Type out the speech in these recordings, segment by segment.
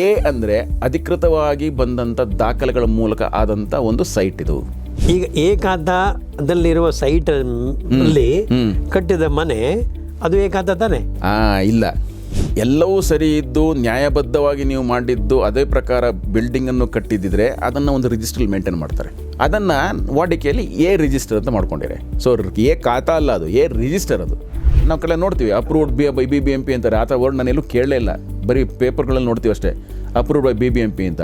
A ಅಂದರೆ ಅಧಿಕೃತವಾಗಿ ಬಂದಂಥ ದಾಖಲೆಗಳ ಮೂಲಕ ಆದಂಥ ಒಂದು ಸೈಟ್ ಇದು. ಈಗ ಏಕಾಂತದಲ್ಲಿರುವ ಸೈಟ್ ಅಲ್ಲಿ ಕಟ್ಟಿದ ಮನೆ ಅದು ಏಕಾದ ತಾನೆ? ಆ ಇಲ್ಲ. ಎಲ್ಲವೂ ಸರಿ ಇದ್ದು ನ್ಯಾಯಬದ್ಧವಾಗಿ ನೀವು ಮಾಡಿದ್ದು ಅದೇ ಪ್ರಕಾರ ಬಿಲ್ಡಿಂಗನ್ನು ಕಟ್ಟಿದ್ದಿದ್ರೆ ಅದನ್ನು ಒಂದು ರಿಜಿಸ್ಟ್ರಲ್ಲಿ ಮೇಂಟೈನ್ ಮಾಡ್ತಾರೆ. ಅದನ್ನು ವಾಡಿಕೆಯಲ್ಲಿ ಎ ರಿಜಿಸ್ಟರ್ ಅಂತ ಮಾಡ್ಕೊಂಡಿರೆ ಸೊ ಎ ಖಾತಾ ಅಲ್ಲ ಅದು ಎ ರಿಜಿಸ್ಟರ್ ಅದು. ನಾವು ಕಡೆ ನೋಡ್ತೀವಿ approved B by B B M P ಅಂತಾರೆ. ಆ ಥರ ವರ್ಡ್ ನಾನು ಎಲ್ಲೂ ಕೇಳಲೇ ಇಲ್ಲ. ಬರೀ ಪೇಪರ್ಗಳಲ್ಲಿ ನೋಡ್ತೀವಿ ಅಷ್ಟೇ approved by B B M P ಅಂತ.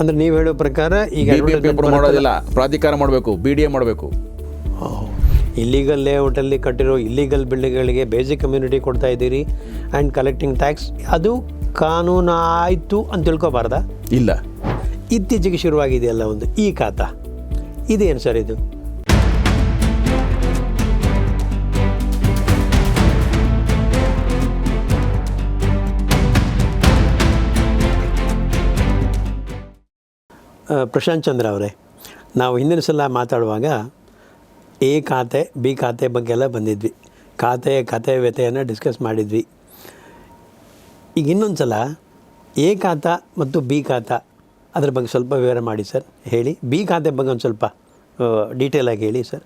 ಅಂದ್ರೆ ನೀವು ಹೇಳೋ ಪ್ರಕಾರ ಈಗ ಮಾಡೋದಿಲ್ಲ. ಪ್ರಾಧಿಕಾರ ಮಾಡಬೇಕು ಬಿ ಡಿ ಎ ಮಾಡಬೇಕು. ಇಲ್ಲಿಗಲ್ ಲೇಔಟಲ್ಲಿ ಕಟ್ಟಿರೋ ಇಲ್ಲಿಗಲ್ ಬಿಲ್ಡಿಂಗ್ಗಳಿಗೆ ಬೇಸಿಕ್ ಕಮ್ಯುನಿಟಿ ಕೊಡ್ತಾ ಇದ್ದೀರಿ ಆ್ಯಂಡ್ ಕಲೆಕ್ಟಿಂಗ್ ಟ್ಯಾಕ್ಸ್ ಅದು ಕಾನೂನು ಆಯಿತು ಅಂತ ತಿಳ್ಕೊಬಾರ್ದಾ? ಇಲ್ಲ. ಇತ್ತೀಚೆಗೆ ಶುರುವಾಗಿದೆಯಲ್ಲ ಒಂದು ಈ ಖಾತ. ಇದೇನು ಸರ್ ಇದು? ಪ್ರಶಾಂತ್ ಚಂದ್ರ ಅವರೇ ನಾವು ಹಿಂದಿನ ಸಲ ಮಾತಾಡುವಾಗ ಎ ಖಾತೆ, ಬಿ ಖಾತೆ ಬಗ್ಗೆ ಎಲ್ಲ ಬಂದಿದ್ವಿ. ಖಾತೆ ಕತೆ ವ್ಯತೆಯನ್ನು ಡಿಸ್ಕಸ್ ಮಾಡಿದ್ವಿ. ಈಗ ಇನ್ನೊಂದು ಸಲ ಎ ಖಾತ ಮತ್ತು ಬಿ ಖಾತ, ಅದ್ರ ಬಗ್ಗೆ ಸ್ವಲ್ಪ ವಿವರ ಮಾಡಿ ಸರ್. ಹೇಳಿ, ಬಿ ಖಾತೆ ಬಗ್ಗೆ ಒಂದು ಸ್ವಲ್ಪ ಡೀಟೇಲಾಗಿ ಹೇಳಿ ಸರ್.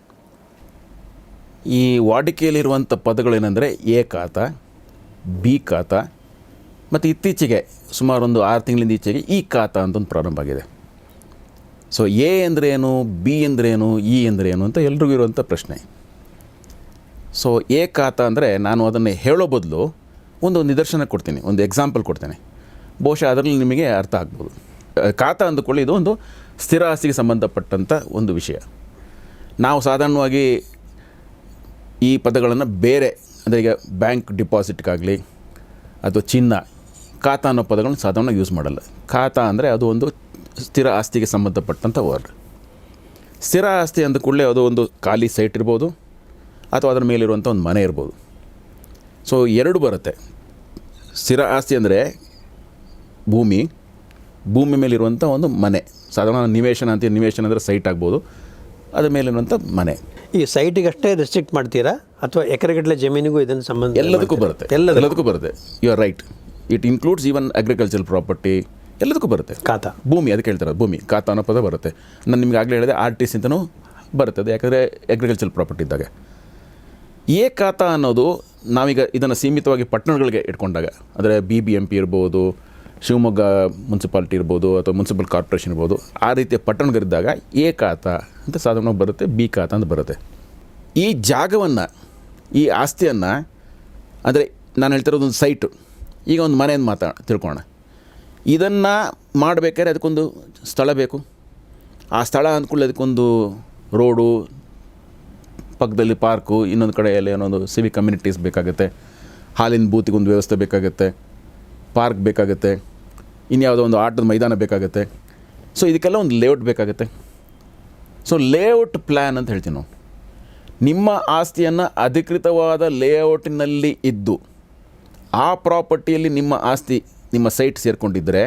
ಈ ವಾಡಿಕೆಯಲ್ಲಿರುವಂಥ ಪದಗಳೇನೆಂದರೆ ಎ ಖಾತ, ಬಿ ಖಾತ, ಮತ್ತು ಇತ್ತೀಚೆಗೆ ಸುಮಾರು ಒಂದು ಆರು ತಿಂಗಳಿಂದ ಈಚೆಗೆ ಈ ಖಾತ ಅಂತ ಒಂದು ಪ್ರಾರಂಭ ಆಗಿದೆ. ಸೊ ಎ ಅಂದ್ರೇನು ಬಿ ಅಂದ್ರೇನು ಇ ಅಂದ್ರೇನು ಅಂತ ಎಲ್ರಿಗೂ ಇರುವಂಥ ಪ್ರಶ್ನೆ. ಸೊ ಎ ಖಾತ ಅಂದರೆ ನಾನು ಅದನ್ನು ಹೇಳೋ ಬದಲು ಒಂದು ನಿದರ್ಶನ ಕೊಡ್ತೀನಿ, ಒಂದು ಎಕ್ಸಾಂಪಲ್ ಕೊಡ್ತೇನೆ. ಬಹುಶಃ ಅದರಲ್ಲಿ ನಿಮಗೆ ಅರ್ಥ ಆಗ್ಬೋದು. ಖಾತ ಅಂದುಕೊಳ್ಳಿ, ಇದು ಒಂದು ಸ್ಥಿರ ಆಸ್ತಿಗೆ ಸಂಬಂಧಪಟ್ಟಂಥ ಒಂದು ವಿಷಯ. ನಾವು ಸಾಧಾರಣವಾಗಿ ಈ ಪದಗಳನ್ನು ಬೇರೆ, ಅಂದರೆ ಈಗ ಬ್ಯಾಂಕ್ ಡಿಪಾಸಿಟ್ಗಾಗಲಿ ಅಥವಾ ಚಿನ್ನ ಖಾತ ಅನ್ನೋ ಪದಗಳನ್ನು ಸಾಧಾರಣ ಯೂಸ್ ಮಾಡಲ್ಲ. ಖಾತ ಅಂದರೆ ಅದು ಒಂದು ಸ್ಥಿರ ಆಸ್ತಿಗೆ ಸಂಬಂಧಪಟ್ಟಂಥ ವರ್ಡ್ ಸ್ಥಿರ ಆಸ್ತಿ ಅಂದ ಕೂಡಲೇ ಅದು ಒಂದು ಖಾಲಿ ಸೈಟ್ ಇರ್ಬೋದು ಅಥವಾ ಅದರ ಮೇಲಿರುವಂಥ ಒಂದು ಮನೆ ಇರ್ಬೋದು. ಸೊ ಎರಡು ಬರುತ್ತೆ. ಸ್ಥಿರ ಆಸ್ತಿ ಅಂದರೆ ಭೂಮಿ ಭೂಮಿ ಮೇಲಿರುವಂಥ ಒಂದು ಮನೆ. ಸಾಧಾರಣ ನಿವೇಶನ ಅಂತ ನಿವೇಶನ ಅಂದರೆ ಸೈಟ್ ಆಗ್ಬೋದು ಅದ್ರ ಮೇಲಿರುವಂಥ ಮನೆ. ಈ ಸೈಟಿಗೆ ಅಷ್ಟೇ ರೆಸ್ಟ್ರಿಕ್ಟ್ ಮಾಡ್ತೀರಾ? ಅಥವಾ ಎಕರೆಗಟ್ಟಲೆ ಜಮೀನಿಗೂ ಇದನ್ನು ಸಂಬಂಧ ಎಲ್ಲದಕ್ಕೂ ಬರುತ್ತೆ. ಎಲ್ಲ ಎಲ್ಲದಕ್ಕೂ ಬರುತ್ತೆ. You are right it includes even agriculture property ಎಲ್ಲದಕ್ಕೂ ಬರುತ್ತೆ. ಕಾತ ಭೂಮಿ ಅದಕ್ಕೆ ಹೇಳ್ತಾರೆ ಭೂಮಿ ಕಾತ ಅನ್ನೋ ಪದ ಬರುತ್ತೆ. ನಾನು ನಿಮ್ಗೆ ಆಗಲೇ ಹೇಳಿದೆ ಆರ್ ಟಿ ಸಿ ಅಂತಲೂ ಬರ್ತದೆ ಯಾಕಂದರೆ ಅಗ್ರಿಕಲ್ಚರ್ ಪ್ರಾಪರ್ಟಿ ಇದ್ದಾಗ. ಎ ಕಾತ ಅನ್ನೋದು ನಾವೀಗ ಇದನ್ನು ಸೀಮಿತವಾಗಿ ಪಟ್ಟಣಗಳಿಗೆ ಇಟ್ಕೊಂಡಾಗ ಅಂದರೆ ಬಿ ಬಿ ಎಂ ಪಿ ಇರ್ಬೋದು ಶಿವಮೊಗ್ಗ ಮುನ್ಸಿಪಾಲ್ಟಿ ಇರ್ಬೋದು ಅಥವಾ ಮುನ್ಸಿಪಲ್ ಕಾರ್ಪೊರೇಷನ್ ಇರ್ಬೋದು ಆ ರೀತಿಯ ಪಟ್ಟಣಗಳಿದ್ದಾಗ ಎ ಕಾತ ಅಂತ ಸಾಧಾರಣ ಬರುತ್ತೆ ಬಿ ಕಾತ ಅಂತ ಬರುತ್ತೆ. ಈ ಜಾಗವನ್ನು ಈ ಆಸ್ತಿಯನ್ನು ಅಂದರೆ ನಾನು ಹೇಳ್ತಿರೋದು ಒಂದು ಸೈಟು ಈಗ ಒಂದು ಮನೆಯನ್ನು ಮಾತಾ ತಿಳ್ಕೊಳ್ಳೋಣ. ಇದನ್ನು ಮಾಡಬೇಕಾದ್ರೆ ಅದಕ್ಕೊಂದು ಸ್ಥಳ ಬೇಕು. ಆ ಸ್ಥಳ ಅಂದ್ಕೊಳ್ಳಿ ಅದಕ್ಕೊಂದು ರೋಡು, ಪಕ್ಕದಲ್ಲಿ ಪಾರ್ಕು, ಇನ್ನೊಂದು ಕಡೆಯಲ್ಲಿ ಏನೊಂದು ಸಿವಿಕ್ ಕಮ್ಯುನಿಟೀಸ್ ಬೇಕಾಗುತ್ತೆ. ಹಾಲಿನ ಬೂತಿಗೊಂದು ವ್ಯವಸ್ಥೆ ಬೇಕಾಗುತ್ತೆ. ಪಾರ್ಕ್ ಬೇಕಾಗುತ್ತೆ. ಇನ್ಯಾವುದೋ ಒಂದು ಆಟದ ಮೈದಾನ ಬೇಕಾಗುತ್ತೆ. ಸೊ ಇದಕ್ಕೆಲ್ಲ ಒಂದು ಲೇಔಟ್ ಬೇಕಾಗುತ್ತೆ. ಸೊ ಲೇಔಟ್ ಪ್ಲ್ಯಾನ್ ಅಂತ ಹೇಳ್ತೀವಿ ನಾವು. ನಿಮ್ಮ ಆಸ್ತಿಯನ್ನು ಅಧಿಕೃತವಾದ ಲೇಔಟಿನಲ್ಲಿ ಇದ್ದು, ಆ ಪ್ರಾಪರ್ಟಿಯಲ್ಲಿ ನಿಮ್ಮ ಆಸ್ತಿ ನಿಮ್ಮ ಸೈಟ್ ಸೇರಿಕೊಂಡಿದ್ದರೆ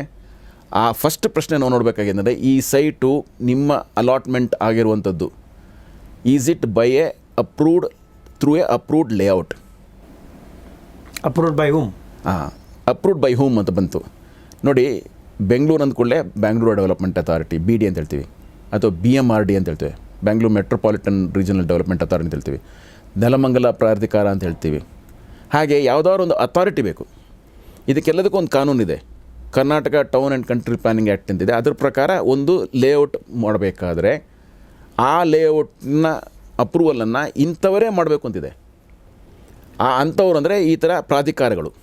ಆ ಫಸ್ಟ್ ಪ್ರಶ್ನೆ ನಾವು ನೋಡಬೇಕಾಗಿದ್ದರೆ ಈ ಸೈಟು ನಿಮ್ಮ ಅಲಾಟ್ಮೆಂಟ್ ಆಗಿರುವಂಥದ್ದು. Is it by A approved through A approved layout approved by whom ಹಾಂ ಅಪ್ರೂವ್ಡ್ ಬೈ ಹೂಮ್ ಅಂತ ಬಂತು. ನೋಡಿ Bengaluru ಅಂದ್ಕೊಳ್ಳೆ Bangalore development authority B D ಅಂತ ಹೇಳ್ತೀವಿ. ಅಥವಾ ಬಿ ಎಂ ಆರ್ ಡಿ ಅಂತ ಹೇಳ್ತೀವಿ. Bangalore metropolitan regional development authority ಅಂತ ಹೇಳ್ತೀವಿ. ನೆಲಮಂಗಲ ಪ್ರಾಧಿಕಾರ ಅಂತ ಹೇಳ್ತೀವಿ. ಹಾಗೆ ಯಾವುದಾದ್ರು ಒಂದು ಅಥಾರಿಟಿ ಬೇಕು. ಇದಕ್ಕೆಲ್ಲದಕ್ಕೂ ಒಂದು ಕಾನೂನಿದೆ. Karnataka town and country planning act ಅಂತಿದೆ ಅದ್ರ ಪ್ರಕಾರ ಒಂದು ಲೇಔಟ್ ಮಾಡಬೇಕಾದ್ರೆ ಆ ಲೇಔಟ್ನ ಅಪ್ರೂವಲನ್ನು ಇಂಥವರೇ ಮಾಡಬೇಕು ಅಂತಿದೆ. ಆ ಅಂಥವ್ರು ಅಂದರೆ ಈ ಥರ ಪ್ರಾಧಿಕಾರಗಳು.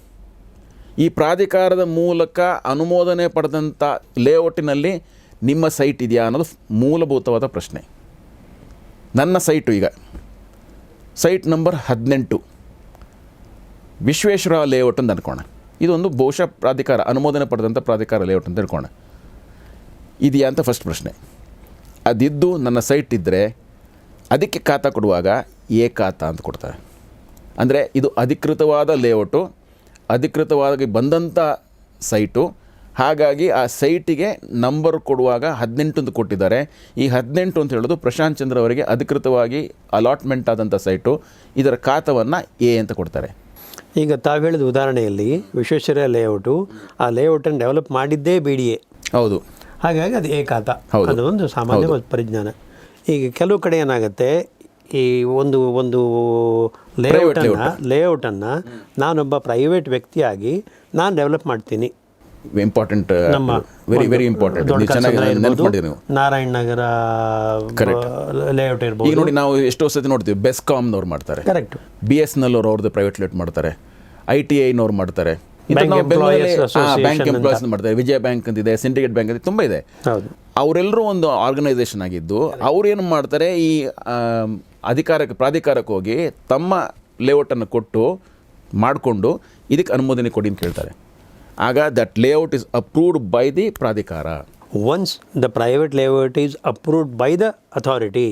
ಈ ಪ್ರಾಧಿಕಾರದ ಮೂಲಕ ಅನುಮೋದನೆ ಪಡೆದಂಥ ಲೇಔಟಿನಲ್ಲಿ ನಿಮ್ಮ ಸೈಟ್ ಇದೆಯಾ ಅನ್ನೋದು ಮೂಲಭೂತವಾದ ಪ್ರಶ್ನೆ. ನನ್ನ ಸೈಟು ಈಗ. ಸೈಟ್ ನಂಬರ್ ಹದಿನೆಂಟು. ವಿಶ್ವೇಶ್ವರ ಲೇಔಟ್ ಅಂತ ಅನ್ಕೋಣ. ಇದೊಂದು ಬಹುಶಃ ಪ್ರಾಧಿಕಾರ, ಅನುಮೋದನೆ ಪಡೆದಂಥ ಪ್ರಾಧಿಕಾರ ಲೇಔಟ್ ಅಂತ ತಿಳ್ಕೋಣ ಇದೆಯಾ ಅಂತ ಫಸ್ಟ್ ಪ್ರಶ್ನೆ. ಅದಿದ್ದು ನನ್ನ ಸೈಟ್ ಇದ್ದರೆ ಅದಕ್ಕೆ ಖಾತ ಕೊಡುವಾಗ ಎ ಖಾತಾ ಅಂತ ಕೊಡ್ತಾರೆ. ಅಂದರೆ ಇದು ಅಧಿಕೃತವಾದ ಲೇಔಟು ಅಧಿಕೃತವಾಗಿ ಬಂದಂಥ ಸೈಟು ಹಾಗಾಗಿ ಆ ಸೈಟಿಗೆ ನಂಬರ್ ಕೊಡುವಾಗ ಹದಿನೆಂಟು ಅಂತ ಕೊಟ್ಟಿದ್ದಾರೆ. ಈ ಹದಿನೆಂಟು ಅಂತ ಹೇಳೋದು ಪ್ರಶಾಂತ್ ಚಂದ್ರ ಅವರಿಗೆ ಅಧಿಕೃತವಾಗಿ ಅಲಾಟ್ಮೆಂಟ್ ಆದಂಥ ಸೈಟು ಇದರ ಖಾತವನ್ನು ಎ ಅಂತ ಕೊಡ್ತಾರೆ. ಈಗ ತಾವು ಹೇಳಿದ ಉದಾಹರಣೆಯಲ್ಲಿ ವಿಶ್ವೇಶ್ವರಯ್ಯ ಲೇಔಟು ಆ ಲೇಔಟನ್ನು ಡೆವಲಪ್ ಮಾಡಿದ್ದೇ ಬಿ ಡಿ ಎ ಹೌದು. ಹಾಗಾಗಿ ಅದು ಏಕಾತ. ಅದು ಒಂದು ಸಾಮಾನ್ಯ ಪರಿಜ್ಞಾನ. ಈಗ ಕೆಲವು ಕಡೆ ಏನಾಗುತ್ತೆ ಈ ಒಂದು ಒಂದು ಲೇಔಟನ್ನು ಲೇಔಟನ್ನು ನಾನೊಬ್ಬ ಪ್ರೈವೇಟ್ ವ್ಯಕ್ತಿಯಾಗಿ ನಾನು ಡೆವಲಪ್ ಮಾಡ್ತೀನಿ. ಇಂಪಾರ್ಟೆಂಟ್ ವೆರಿ ವೆರಿ ಇಂಪಾರ್ಟೆಂಟ್ ನೀವು ಚೆನ್ನಾಗಿ ಕಲ್ಸಂದ್ರ ನೆನಪು ಇರ್ಬೋದು, ಮಾಡಿದ್ರಿ ನೀವು. ನಾರಾಯಣ್ ನಗರ ಲೇಔಟ್ ಈಗ ನೋಡಿ ನಾವು ಎಷ್ಟೋ ಸತಿ ನೋಡ್ತೀವಿ ಬೆಸ್ಕಾಮ್ನವ್ರು ಮಾಡ್ತಾರೆ. Correct B S N L ಅವ್ರು ಅವ್ರದ್ದು ಪ್ರೈವೇಟ್ ಲೇಟ್ ಮಾಡ್ತಾರೆ. ಐ ಟಿ ಐನವ್ರು ಮಾಡ್ತಾರೆ. ಬ್ಯಾಂಕ್ ಎಂಪ್ಲಾಯ್ಸ್ ಮಾಡ್ತಾರೆ. ವಿಜಯ ಬ್ಯಾಂಕ್ ಅಂತ ಇದೆ ಸಿಂಡಿಕೇಟ್ ಬ್ಯಾಂಕ್ ಅಂತ ತುಂಬ ಇದೆ. ಅವರೆಲ್ಲರೂ ಒಂದು ಆರ್ಗನೈಸೇಷನ್ ಆಗಿದ್ದು ಅವ್ರು ಏನು ಮಾಡ್ತಾರೆ ಈ ಅಧಿಕಾರಕ್ಕೆ ಪ್ರಾಧಿಕಾರಕ್ಕೆ ಹೋಗಿ ತಮ್ಮ ಲೇಔಟನ್ನು ಕೊಟ್ಟು ಮಾಡಿಕೊಂಡು ಇದಕ್ಕೆ ಅನುಮೋದನೆ ಕೊಡಿ ಅಂತ ಕೇಳ್ತಾರೆ. ಆಗ that layout is approved by the ಪ್ರಾಧಿಕಾರ. Once the private layout is approved by the authority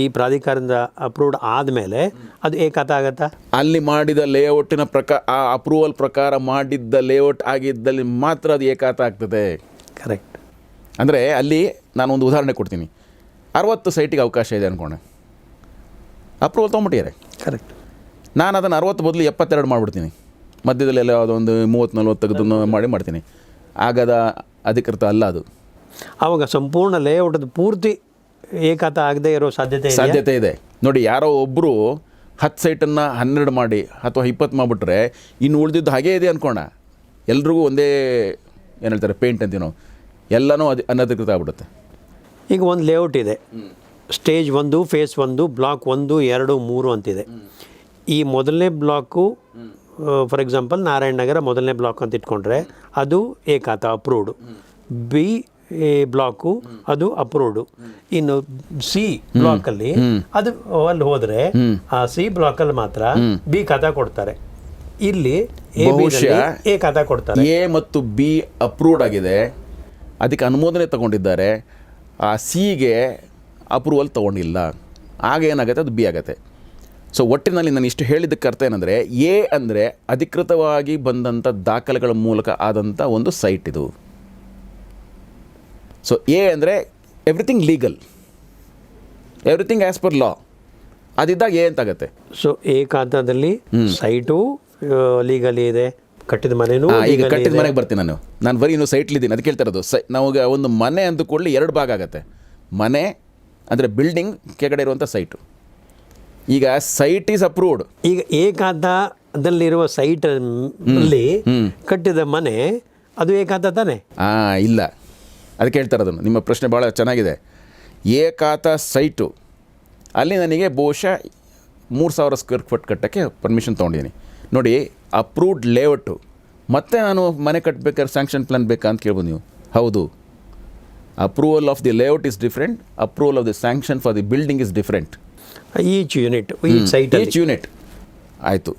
ಈ ಪ್ರಾಧಿಕಾರದಿಂದ ಅಪ್ರೂವ್ಡ್ ಆದಮೇಲೆ ಅದು ಏಕಾತ ಆಗತ್ತಾ? ಅಲ್ಲಿ ಮಾಡಿದ ಲೇಔಟಿನ ಪ್ರಕಾರ ಆ ಅಪ್ರೂವಲ್ ಪ್ರಕಾರ ಮಾಡಿದ್ದ ಲೇಔಟ್ ಆಗಿದ್ದಲ್ಲಿ ಮಾತ್ರ ಅದು ಏಕಾತ ಆಗ್ತದೆ. ಕರೆಕ್ಟ್ ಅಂದರೆ ಅಲ್ಲಿ ನಾನು ಒಂದು ಉದಾಹರಣೆ ಕೊಡ್ತೀನಿ. ಅರವತ್ತು ಸೈಟಿಗೆ ಅವಕಾಶ ಇದೆ ಅಂದ್ಕೊಂಡೆ ಅಪ್ರೂವಲ್ ತೊಗೊಂಬಿಟ್ಟಿದ್ದಾರೆ ಕರೆಕ್ಟ್ ನಾನು ಅದನ್ನು ಅರವತ್ತು ಬದಲು ಎಪ್ಪತ್ತೆರಡು ಮಾಡಿಬಿಡ್ತೀನಿ. ಮಧ್ಯದಲ್ಲಿ ಎಲ್ಲ ಯಾವುದೋ ಒಂದು ಮೂವತ್ತು ನಲ್ವತ್ತು ತೆಗೆದು ಮಾಡಿ ಮಾಡ್ತೀನಿ. ಆಗದ ಅಧಿಕೃತ ಅಲ್ಲ ಅದು. ಆವಾಗ ಸಂಪೂರ್ಣ ಲೇಔಟದ ಪೂರ್ತಿ ಏಕಾತ ಆಗದೆ ಇರೋ ಸಾಧ್ಯತೆ ಸಾಧ್ಯತೆ ಇದೆ. ನೋಡಿ ಯಾರೋ ಒಬ್ಬರು ಹತ್ತು ಸೈಟನ್ನು ಹನ್ನೆರಡು ಮಾಡಿ ಅಥವಾ ಇಪ್ಪತ್ತು ಮಾಡಿಬಿಟ್ರೆ ಇನ್ನು ಉಳಿದಿದ್ದು ಹಾಗೇ ಇದೆ ಅನ್ಕೋಣ. ಎಲ್ರಿಗೂ ಒಂದೇ ಏನು ಹೇಳ್ತಾರೆ ಪೇಂಟ್ ಅಂತೀವಿ ನಾವು. ಎಲ್ಲನೂ ಅದು ಅನಧಿಕೃತ ಆಗ್ಬಿಡುತ್ತೆ. ಈಗ ಒಂದು ಲೇಔಟ್ ಇದೆ. ಸ್ಟೇಜ್ ಒಂದು ಫೇಸ್ ಒಂದು ಬ್ಲಾಕ್ ಒಂದು ಎರಡು ಮೂರು ಅಂತಿದೆ. ಈ ಮೊದಲನೇ block for example Narayana Nagar ಮೊದಲನೇ ಬ್ಲಾಕ್ ಅಂತ ಇಟ್ಕೊಂಡ್ರೆ ಅದು ಏಕಾತ ಅಪ್ರೂವ್ಡ್. ಬಿ ಬ್ಲಾಕು ಅದು ಅಪ್ರೂವ್ಡು. ಇನ್ನು ಸಿ ಬ್ಲಾಕಲ್ಲಿ ಅದು ಅಲ್ಲಿ ಹೋದ್ರೆ ಆ ಸಿ ಬ್ಲಾಕಲ್ಲಿ ಮಾತ್ರ ಬಿ ಖಾತಾ ಕೊಡ್ತಾರೆ. ಇಲ್ಲಿ ಎ ಎ ಖಾತಾ ಕೊಡ್ತಾರೆ. ಎ ಮತ್ತು ಬಿ ಅಪ್ರೂವ್ಡ್ ಆಗಿದೆ. ಅದಕ್ಕೆ ಅನುಮೋದನೆ ತಗೊಂಡಿದ್ದಾರೆ. ಆ ಸಿಗೆ ಅಪ್ರೂವಲ್ ತಗೊಂಡಿಲ್ಲ. ಆಗ ಏನಾಗುತ್ತೆ? ಅದು ಬಿ ಆಗುತ್ತೆ. ಸೊ ಒಟ್ಟಿನಲ್ಲಿ ನಾನು ಇಷ್ಟು ಹೇಳಿದ್ದಕ್ಕೆ ಅರ್ಥ ಏನಂದರೆ ಎ ಅಂದರೆ ಅಧಿಕೃತವಾಗಿ ಬಂದಂಥ ದಾಖಲೆಗಳ ಮೂಲಕ ಆದಂಥ ಒಂದು ಸೈಟ್ ಇದು. ಸೊ ಎ ಅಂದರೆ everything legal everything as per law ಅದಿದ್ದಾಗ A ಅಂತಾಗತ್ತೆ ಸೊ ಎ ಕಾಂತದಲ್ಲಿ ಸೈಟು ಲೀಗಲಿ ಇದೆ. ಕಟ್ಟಿದ ಮನೆನೂ ಈಗ ಕಟ್ಟಿದ ಮನೆಗೆ ಬರ್ತೀನಿ ನಾನು. ನಾನು ಬರೀ ಇನ್ನು ಸೈಟ್ಲಿದ್ದೀನಿ ಅದಕ್ಕೆ ಕೇಳ್ತಾ ಇರೋದು ಸೈ ನಮಗೆ ಒಂದು ಮನೆ ಅಂದುಕೊಳ್ಳಿ ಎರಡು ಭಾಗ ಆಗುತ್ತೆ. ಮನೆ ಅಂದರೆ ಬಿಲ್ಡಿಂಗ್ ಕೆಳಗಡೆ ಇರುವಂಥ ಸೈಟು ಈಗ ಸೈಟ್ ಈಸ್ ಅಪ್ರೂವ್ಡ್ ಈಗ ಏಕಾಂತದಲ್ಲಿರುವ ಸೈಟ್ ಅಲ್ಲಿ ಕಟ್ಟಿದ ಮನೆ ಅದು ಏಕಾಂತ ತಾನೆ? ಹಾಂ ಇಲ್ಲ. ಅದಕ್ಕೆ ಹೇಳ್ತಾರೆ ಅದನ್ನು ನಿಮ್ಮ ಪ್ರಶ್ನೆ ಭಾಳ ಚೆನ್ನಾಗಿದೆ. ಏಕಾತ ಸೈಟು ಅಲ್ಲಿ ನನಗೆ ಬಹುಶಃ ಮೂರು ಸಾವಿರ ಸ್ಕ್ವೇರ್ ಫುಟ್ ಕಟ್ಟೋಕ್ಕೆ ಪರ್ಮಿಷನ್ ತೊಗೊಂಡಿದ್ದೀನಿ. ನೋಡಿ ಅಪ್ರೂವ್ಡ್ ಲೇಔಟು ಮತ್ತೆ ನಾನು ಮನೆ ಕಟ್ಟಬೇಕಾದ್ರೆ ಸ್ಯಾಂಕ್ಷನ್ ಪ್ಲಾನ್ ಬೇಕಾ ಅಂತ ಕೇಳ್ಬೋದು ನೀವು? ಹೌದು. Approval of the layout is different approval of the sanction for the building is different each unit each site each unit ಆಯಿತು.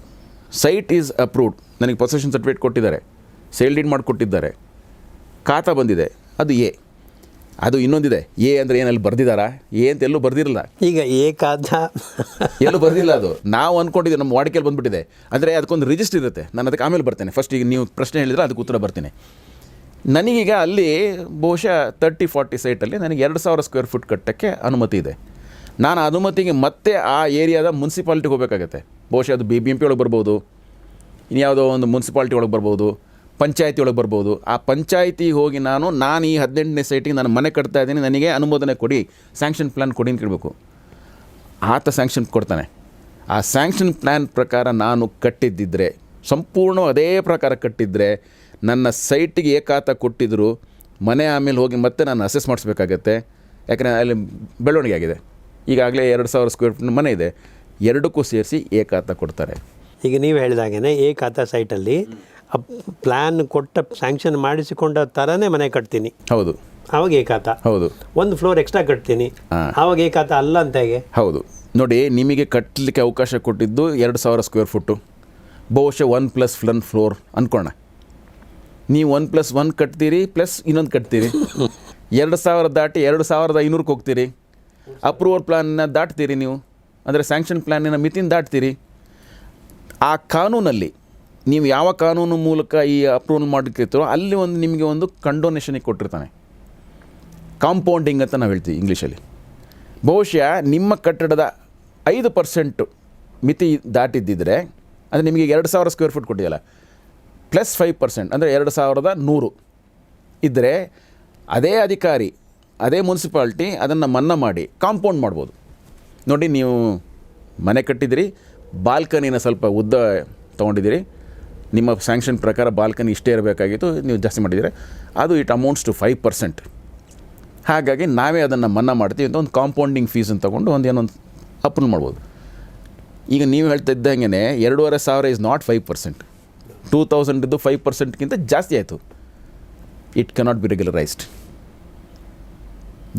ಸೈಟ್ ಈಸ್ ಅಪ್ರೂವ್ಡ್ ನನಗೆ ಪೊಸೆಷನ್ ಸರ್ಟಿಫಿಕೇಟ್ ಕೊಟ್ಟಿದ್ದಾರೆ. ಸೇಲ್ ಡೀಡ್ ಮಾಡಿಕೊಟ್ಟಿದ್ದಾರೆ. ಖಾತ ಬಂದಿದೆ. ಅದು ಎ. ಅದು ಇನ್ನೊಂದಿದೆ. ಎ ಅಂದರೆ ಏನಲ್ಲಿ ಬರ್ದಿದ್ದಾರಾ? ಎ ಅಂತ ಎಲ್ಲೂ ಬರ್ದಿರಲ್ಲ. ಈಗ ಎ ಖಾತಾ. ಎಲ್ಲೂ ಬರ್ದಿಲ್ಲ ಅದು. ನಾವು ಅಂದ್ಕೊಂಡಿದ್ದೀವಿ ನಮ್ಮ ವಾಡಿಕೆಯಲ್ಲಿ ಬಂದುಬಿಟ್ಟಿದೆ. ಅಂದರೆ ಅದಕ್ಕೊಂದು ರಿಜಿಸ್ಟರ್ ಇರುತ್ತೆ. ನಾನು ಅದಕ್ಕೆ ಆಮೇಲೆ ಬರ್ತೇನೆ. ಫಸ್ಟ್ ಈಗ ನೀವು ಪ್ರಶ್ನೆ ಹೇಳಿದ್ರೆ ಅದಕ್ಕೆ ಉತ್ತರ ಬರ್ತೀನಿ. ನನಗೀಗ ಅಲ್ಲಿ ಬಹುಶಃ ತರ್ಟಿ ಫಾರ್ಟಿ ಸೈಟಲ್ಲಿ ನನಗೆ ಎರಡು ಸಾವಿರ ಸ್ಕ್ವೇರ್ ಫುಟ್ ಕಟ್ಟೋಕ್ಕೆ ಅನುಮತಿ ಇದೆ. ನಾನು ಅನುಮತಿಗೆ ಮತ್ತೆ ಆ ಏರಿಯಾದ ಮುನ್ಸಿಪಾಲ್ಟಿಗೆ ಹೋಗಬೇಕಾಗತ್ತೆ. ಬಹುಶಃ ಅದು ಬಿ ಬಿ ಎಂ ಪಿ ಒಳಗೆ ಬರ್ಬೋದು. ಇನ್ಯಾವುದೋ ಒಂದು ಮುನ್ಸಿಪಾಲ್ಟಿ ಒಳಗೆ ಬರ್ಬೋದು. ಪಂಚಾಯತಿ ಒಳಗೆ ಬರ್ಬೋದು. ಆ ಪಂಚಾಯತಿಗೆ ಹೋಗಿ ನಾನು ನಾನು ಈ ಹದಿನೆಂಟನೇ ಸೈಟಿಗೆ ನಾನು ಮನೆ ಕಟ್ತಾ ಇದ್ದೀನಿ, ನನಗೆ ಅನುಮೋದನೆ ಕೊಡಿ ಸ್ಯಾಂಕ್ಷನ್ ಪ್ಲ್ಯಾನ್ ಕೊಡಿ ಅಂತ ಕೇಳಬೇಕು. ಆತ ಸ್ಯಾಂಕ್ಷನ್ ಕೊಡ್ತಾನೆ. ಆ ಸ್ಯಾಂಕ್ಷನ್ ಪ್ಲ್ಯಾನ್ ಪ್ರಕಾರ ನಾನು ಕಟ್ಟಿದ್ದಿದ್ರೆ, ಸಂಪೂರ್ಣ ಅದೇ ಪ್ರಕಾರ ಕಟ್ಟಿದ್ದರೆ ನನ್ನ ಸೈಟಿಗೆ ಏಕಾತ ಕೊಟ್ಟಿದ್ದರು ಮನೆ ಆಮೇಲೆ ಹೋಗಿ ಮತ್ತೆ ನಾನು ಅಸೆಸ್ ಮಾಡಿಸ್ಬೇಕಾಗತ್ತೆ. ಯಾಕಂದರೆ ಅಲ್ಲಿ ಬೆಳವಣಿಗೆ ಆಗಿದೆ. ಈಗಾಗಲೇ ಎರಡು ಸಾವಿರ ಸ್ಕ್ವೇರ್ ಫೀಟ್ ಮನೆ ಇದೆ. ಎರಡಕ್ಕೂ ಸೇರಿಸಿ ಏಕಾತ ಕೊಡ್ತಾರೆ. ಈಗ ನೀವು ಹೇಳಿದಾಗೇ ಏಕಾತ ಖಾತಾ ಸೈಟಲ್ಲಿ ಪ್ಲ್ಯಾನ್ ಕೊಟ್ಟ ಸ್ಯಾಂಕ್ಷನ್ ಮಾಡಿಸಿಕೊಂಡ ಥರನೇ ಮನೆ ಕಟ್ತೀನಿ. ಹೌದು. ಆವಾಗ ಏಕಾತ ಹೌದು. ಒಂದು ಫ್ಲೋರ್ ಎಕ್ಸ್ಟ್ರಾ ಕಟ್ತೀನಿ. ಅವಾಗ ಆವಾಗ ಏ ಅಲ್ಲ ಅಂತ ಹೇಗೆ? ಹೌದು. ನೋಡಿ ನಿಮಗೆ ಕಟ್ಟಲಿಕ್ಕೆ ಅವಕಾಶ ಕೊಟ್ಟಿದ್ದು ಎರಡು ಸಾವಿರ ಸ್ಕ್ವೇರ್ ಫುಟ್ಟು ಬಹುಶಃ ಒನ್ ಪ್ಲಸ್ ಫ್ಲನ್ ಫ್ಲೋರ್ ಅಂದ್ಕೋಣ ನೀವು ಒನ್ ಪ್ಲಸ್ ಒನ್ ಕಟ್ತೀರಿ ಪ್ಲಸ್ ಇನ್ನೊಂದು ಕಟ್ತೀರಿ. ಎರಡು ಸಾವಿರ ದಾಟಿ ಎರಡು ಸಾವಿರದ ಐನೂರಕ್ಕೆ ಹೋಗ್ತೀರಿ. ಅಪ್ರೂವಲ್ ಪ್ಲಾನ್ನ ದಾಟ್ತೀರಿ ನೀವು? ಅಂದರೆ ಸ್ಯಾಂಕ್ಷನ್ ಪ್ಲಾನಿನ ಮಿತಿನ ದಾಟ್ತೀರಿ? ಆ ಕಾನೂನಲ್ಲಿ ನೀವು ಯಾವ ಕಾನೂನು ಮೂಲಕ ಈ ಅಪ್ರೂವಲ್ ಮಾಡಿರ್ತೀರೋ ಅಲ್ಲಿ ಒಂದು ನಿಮಗೆ ಒಂದು ಕಂಡೋನೇಷನಿಗೆ ಕೊಟ್ಟಿರ್ತಾನೆ. ಕಾಂಪೌಂಡಿಂಗ್ ಅಂತ ನಾವು ಹೇಳ್ತೀವಿ ಇಂಗ್ಲೀಷಲ್ಲಿ. ಬಹುಶಃ ನಿಮ್ಮ ಕಟ್ಟಡದ ಐದು ಪರ್ಸೆಂಟು ಮಿತಿ ದಾಟಿದ್ದಿದ್ರೆ, ಅಂದರೆ ನಿಮಗೆ ಎರಡು ಸಾವಿರ ಸ್ಕ್ವೇರ್ ಫೀಟ್ ಕೊಟ್ಟಿದೆಯಲ್ಲ ಪ್ಲಸ್ ಫೈವ್ ಪರ್ಸೆಂಟ್ ಅಂದರೆ ಎರಡು ಸಾವಿರದ ನೂರು ಇದ್ದರೆ ಅದೇ ಅಧಿಕಾರಿ ಅದೇ ಮುನ್ಸಿಪಾಲ್ಟಿ ಅದನ್ನು ಮನ್ನಾ ಮಾಡಿ ಕಾಂಪೌಂಡ್ ಮಾಡ್ಬೋದು. ನೋಡಿ ನೀವು ಮನೆ ಕಟ್ಟಿದಿರಿ ಬಾಲ್ಕನಿನ ಸ್ವಲ್ಪ ಉದ್ದ ತೊಗೊಂಡಿದ್ದೀರಿ, ನಿಮ್ಮ ಸ್ಯಾಂಕ್ಷನ್ ಪ್ರಕಾರ ಬಾಲ್ಕನಿ ಇಷ್ಟೇ ಇರಬೇಕಾಗಿತ್ತು, ನೀವು ಜಾಸ್ತಿ ಮಾಡಿದರೆ ಅದು it amounts to five percent ಹಾಗಾಗಿ ನಾವೇ ಅದನ್ನು ಮನ್ನಾ ಮಾಡ್ತೀವಿ ಅಂತ ಒಂದು ಕಾಂಪೌಂಡಿಂಗ್ ಫೀಸನ್ನು ತೊಗೊಂಡು ಒಂದು ಏನೊಂದು ಅಪ್ರೂವ್ ಮಾಡ್ಬೋದು. ಈಗ ನೀವು ಹೇಳ್ತಾ ಇದ್ದಂಗೆ ಎರಡೂವರೆ ಸಾವಿರ is not five percent two ತೌಸಂಡಿದ್ದು five ಪರ್ಸೆಂಟ್ಗಿಂತ ಜಾಸ್ತಿ ಆಯಿತು. It cannot be regularised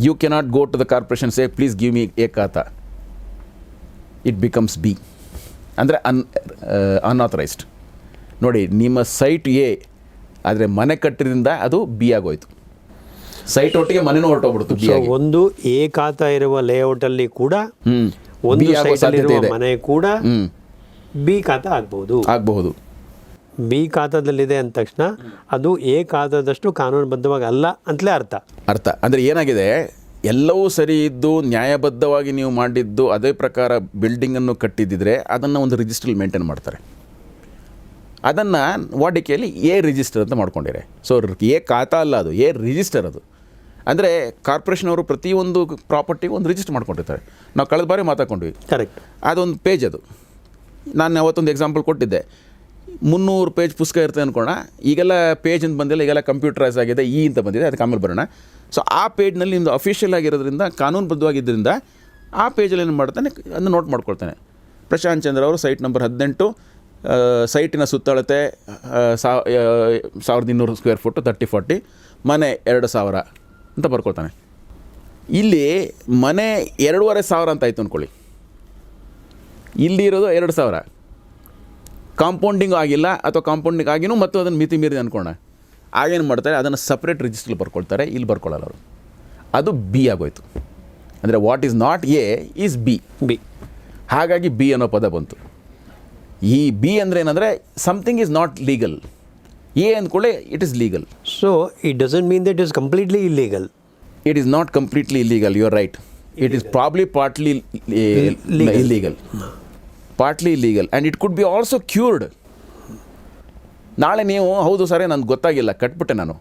you cannot go to the corporation say please give me a khata it becomes B ಅಂದರೆ ಅನ್ ಅನ್ಆಥರೈಸ್ಡ್ ನೋಡಿ ನಿಮ್ಮ ಸೈಟ್ ಎ ಆದರೆ ಮನೆ ಕಟ್ಟಿದ್ರಿಂದ ಅದು ಬಿ ಆಗೋಯ್ತು ಸೈಟ್ ಒಟ್ಟಿಗೆ ಮನೆನೂ ಹೊರಟೋಗ್ಬಿಡ್ತು ಬಿ ಆಗಿ ಒಂದು ಖಾತಾ ಇರುವ ಲೇಔಟಲ್ಲಿ ಕೂಡ ಒಂದು ಬಿ ಆಗೋ ಸಾಧ್ಯತೆ ಇದೆ ಮನೆ ಕೂಡ ಬಿ ಖಾತಾ ಆಗ್ಬೋದು ಆಗಬಹುದು ಬಿ ಖಾತಾದಲ್ಲಿದೆ ಅಂದ ತಕ್ಷಣ ಅದು ಎ ಖಾತಾದಷ್ಟು ಕಾನೂನುಬದ್ಧವಾಗಿ ಅಲ್ಲ ಅಂತಲೇ ಅರ್ಥ. ಅರ್ಥ. ಅಂದರೆ ಏನಾಗಿದೆ? ಎಲ್ಲವೂ ಸರಿ ಇದ್ದು ನ್ಯಾಯಬದ್ಧವಾಗಿ ನೀವು ಮಾಡಿದ್ದು ಅದೇ ಪ್ರಕಾರ ಬಿಲ್ಡಿಂಗನ್ನು ಕಟ್ಟಿದ್ದಿದ್ರೆ ಅದನ್ನು ಒಂದು ರಿಜಿಸ್ಟ್ರಲ್ಲಿ ಮೇಂಟೈನ್ ಮಾಡ್ತಾರೆ. ಅದನ್ನು ವಾಡಿಕೆಯಲ್ಲಿ ಎ ರಿಜಿಸ್ಟರ್ ಅಂತ ಮಾಡ್ಕೊಂಡಿರೆ ಸೊ ಎ ಖಾತಾ ಅಲ್ಲ ಅದು ಎ ರಿಜಿಸ್ಟರ್ ಅದು. ಅಂದರೆ ಕಾರ್ಪೊರೇಷನ್ ಅವರು ಪ್ರತಿಯೊಂದು ಪ್ರಾಪರ್ಟಿ ಒಂದು ರಿಜಿಸ್ಟರ್ ಮಾಡ್ಕೊಂಡಿರ್ತಾರೆ. ನಾವು ಕಳೆದ ಬಾರಿ ಮಾತಾಡ್ಕೊಂಡ್ವಿ. ಕರೆಕ್ಟ್ ಅದೊಂದು ಪೇಜ್ ಅದು. ನಾನು ಅವತ್ತೊಂದು ಎಕ್ಸಾಂಪಲ್ ಕೊಟ್ಟಿದ್ದೆ. ಮುನ್ನೂರು ಪೇಜ್ ಪುಸ್ತಕ ಇರ್ತದೆ ಅಂದ್ಕೊಂಡ ಈಗೆಲ್ಲ ಪೇಜ್ ಅಂತ ಬಂದಿಲ್ಲ, ಈಗೆಲ್ಲ ಕಂಪ್ಯೂಟರೈಸ್ ಆಗಿದೆ, ಈ ಅಂತ ಬಂದಿದೆ, ಅದಕ್ಕೆ ಆಮೇಲೆ ಬರೋಣ. ಸೊ ಆ ಪೇಜ್ನಲ್ಲಿ ನಿಮ್ಮದು ಅಫಿಷಿಯಲ್ ಆಗಿರೋದ್ರಿಂದ, ಕಾನೂನುಬದ್ಧವಾಗಿದ್ದರಿಂದ ಆ ಪೇಜಲ್ಲಿ ಏನು ಮಾಡ್ತಾನೆ, ಅದನ್ನು ನೋಟ್ ಮಾಡ್ಕೊಳ್ತಾನೆ. ಪ್ರಶಾಂತ್ ಚಂದ್ರ ಅವರು ಸೈಟ್ ನಂಬರ್ ಹದಿನೆಂಟು ಸೈಟಿನ ಸುತ್ತಳತೆ ಸಾವಿರದ ಇನ್ನೂರು ಸ್ಕ್ವೇರ್ ಫುಟ್ ತರ್ಟಿ ಫಾರ್ಟಿ ಮನೆ ಎರಡು ಸಾವಿರ ಅಂತ ಬರ್ಕೊಳ್ತಾನೆ. ಇಲ್ಲಿ ಮನೆ ಎರಡೂವರೆ ಸಾವಿರ ಅಂತ ಆಯಿತು ಅಂದ್ಕೊಳ್ಳಿ ಇಲ್ಲಿ ಇರೋದು ಎರಡು ಸಾವಿರ. ಕಾಂಪೌಂಡಿಂಗ್ ಆಗಿಲ್ಲ ಅಥವಾ ಕಾಂಪೌಂಡಿಂಗ್ ಆಗಿನೂ ಮತ್ತು ಅದನ್ನು ಮಿತಿ ಮೀರಿದೆ ಅನ್ಕೋಣ. ಆಗೇನು ಮಾಡ್ತಾರೆ? ಅದನ್ನು ಸಪ್ರೇಟ್ ರಿಜಿಸ್ಟ್ರಲ್ಲಿ ಬರ್ಕೊಳ್ತಾರೆ. ಇಲ್ಲಿ ಬರ್ಕೊಳ್ಳಲ್ಲ ಅವರು. ಅದು ಬಿ ಆಗೋಯ್ತು. ಅಂದರೆ what is not A is B B ಹಾಗಾಗಿ ಬಿ ಅನ್ನೋ ಪದ ಬಂತು. ಈ ಬಿ ಅಂದರೆ ಏನಂದರೆ something is not legal A ಅಂದ್ಕೊಳ್ಳಿ it is legal so it doesn't mean that is completely illegal it is not completely illegal you are right it is probably partly. Illegal partly legal and it could be also cured ನಾಳೆ ನೀವು ಹೌದು ಸರಿ ನನಗೆ ಗೊತ್ತಾಗಿಲ್ಲ ಕಟ್ಬಿಟ್ಟೆ ನಾನು.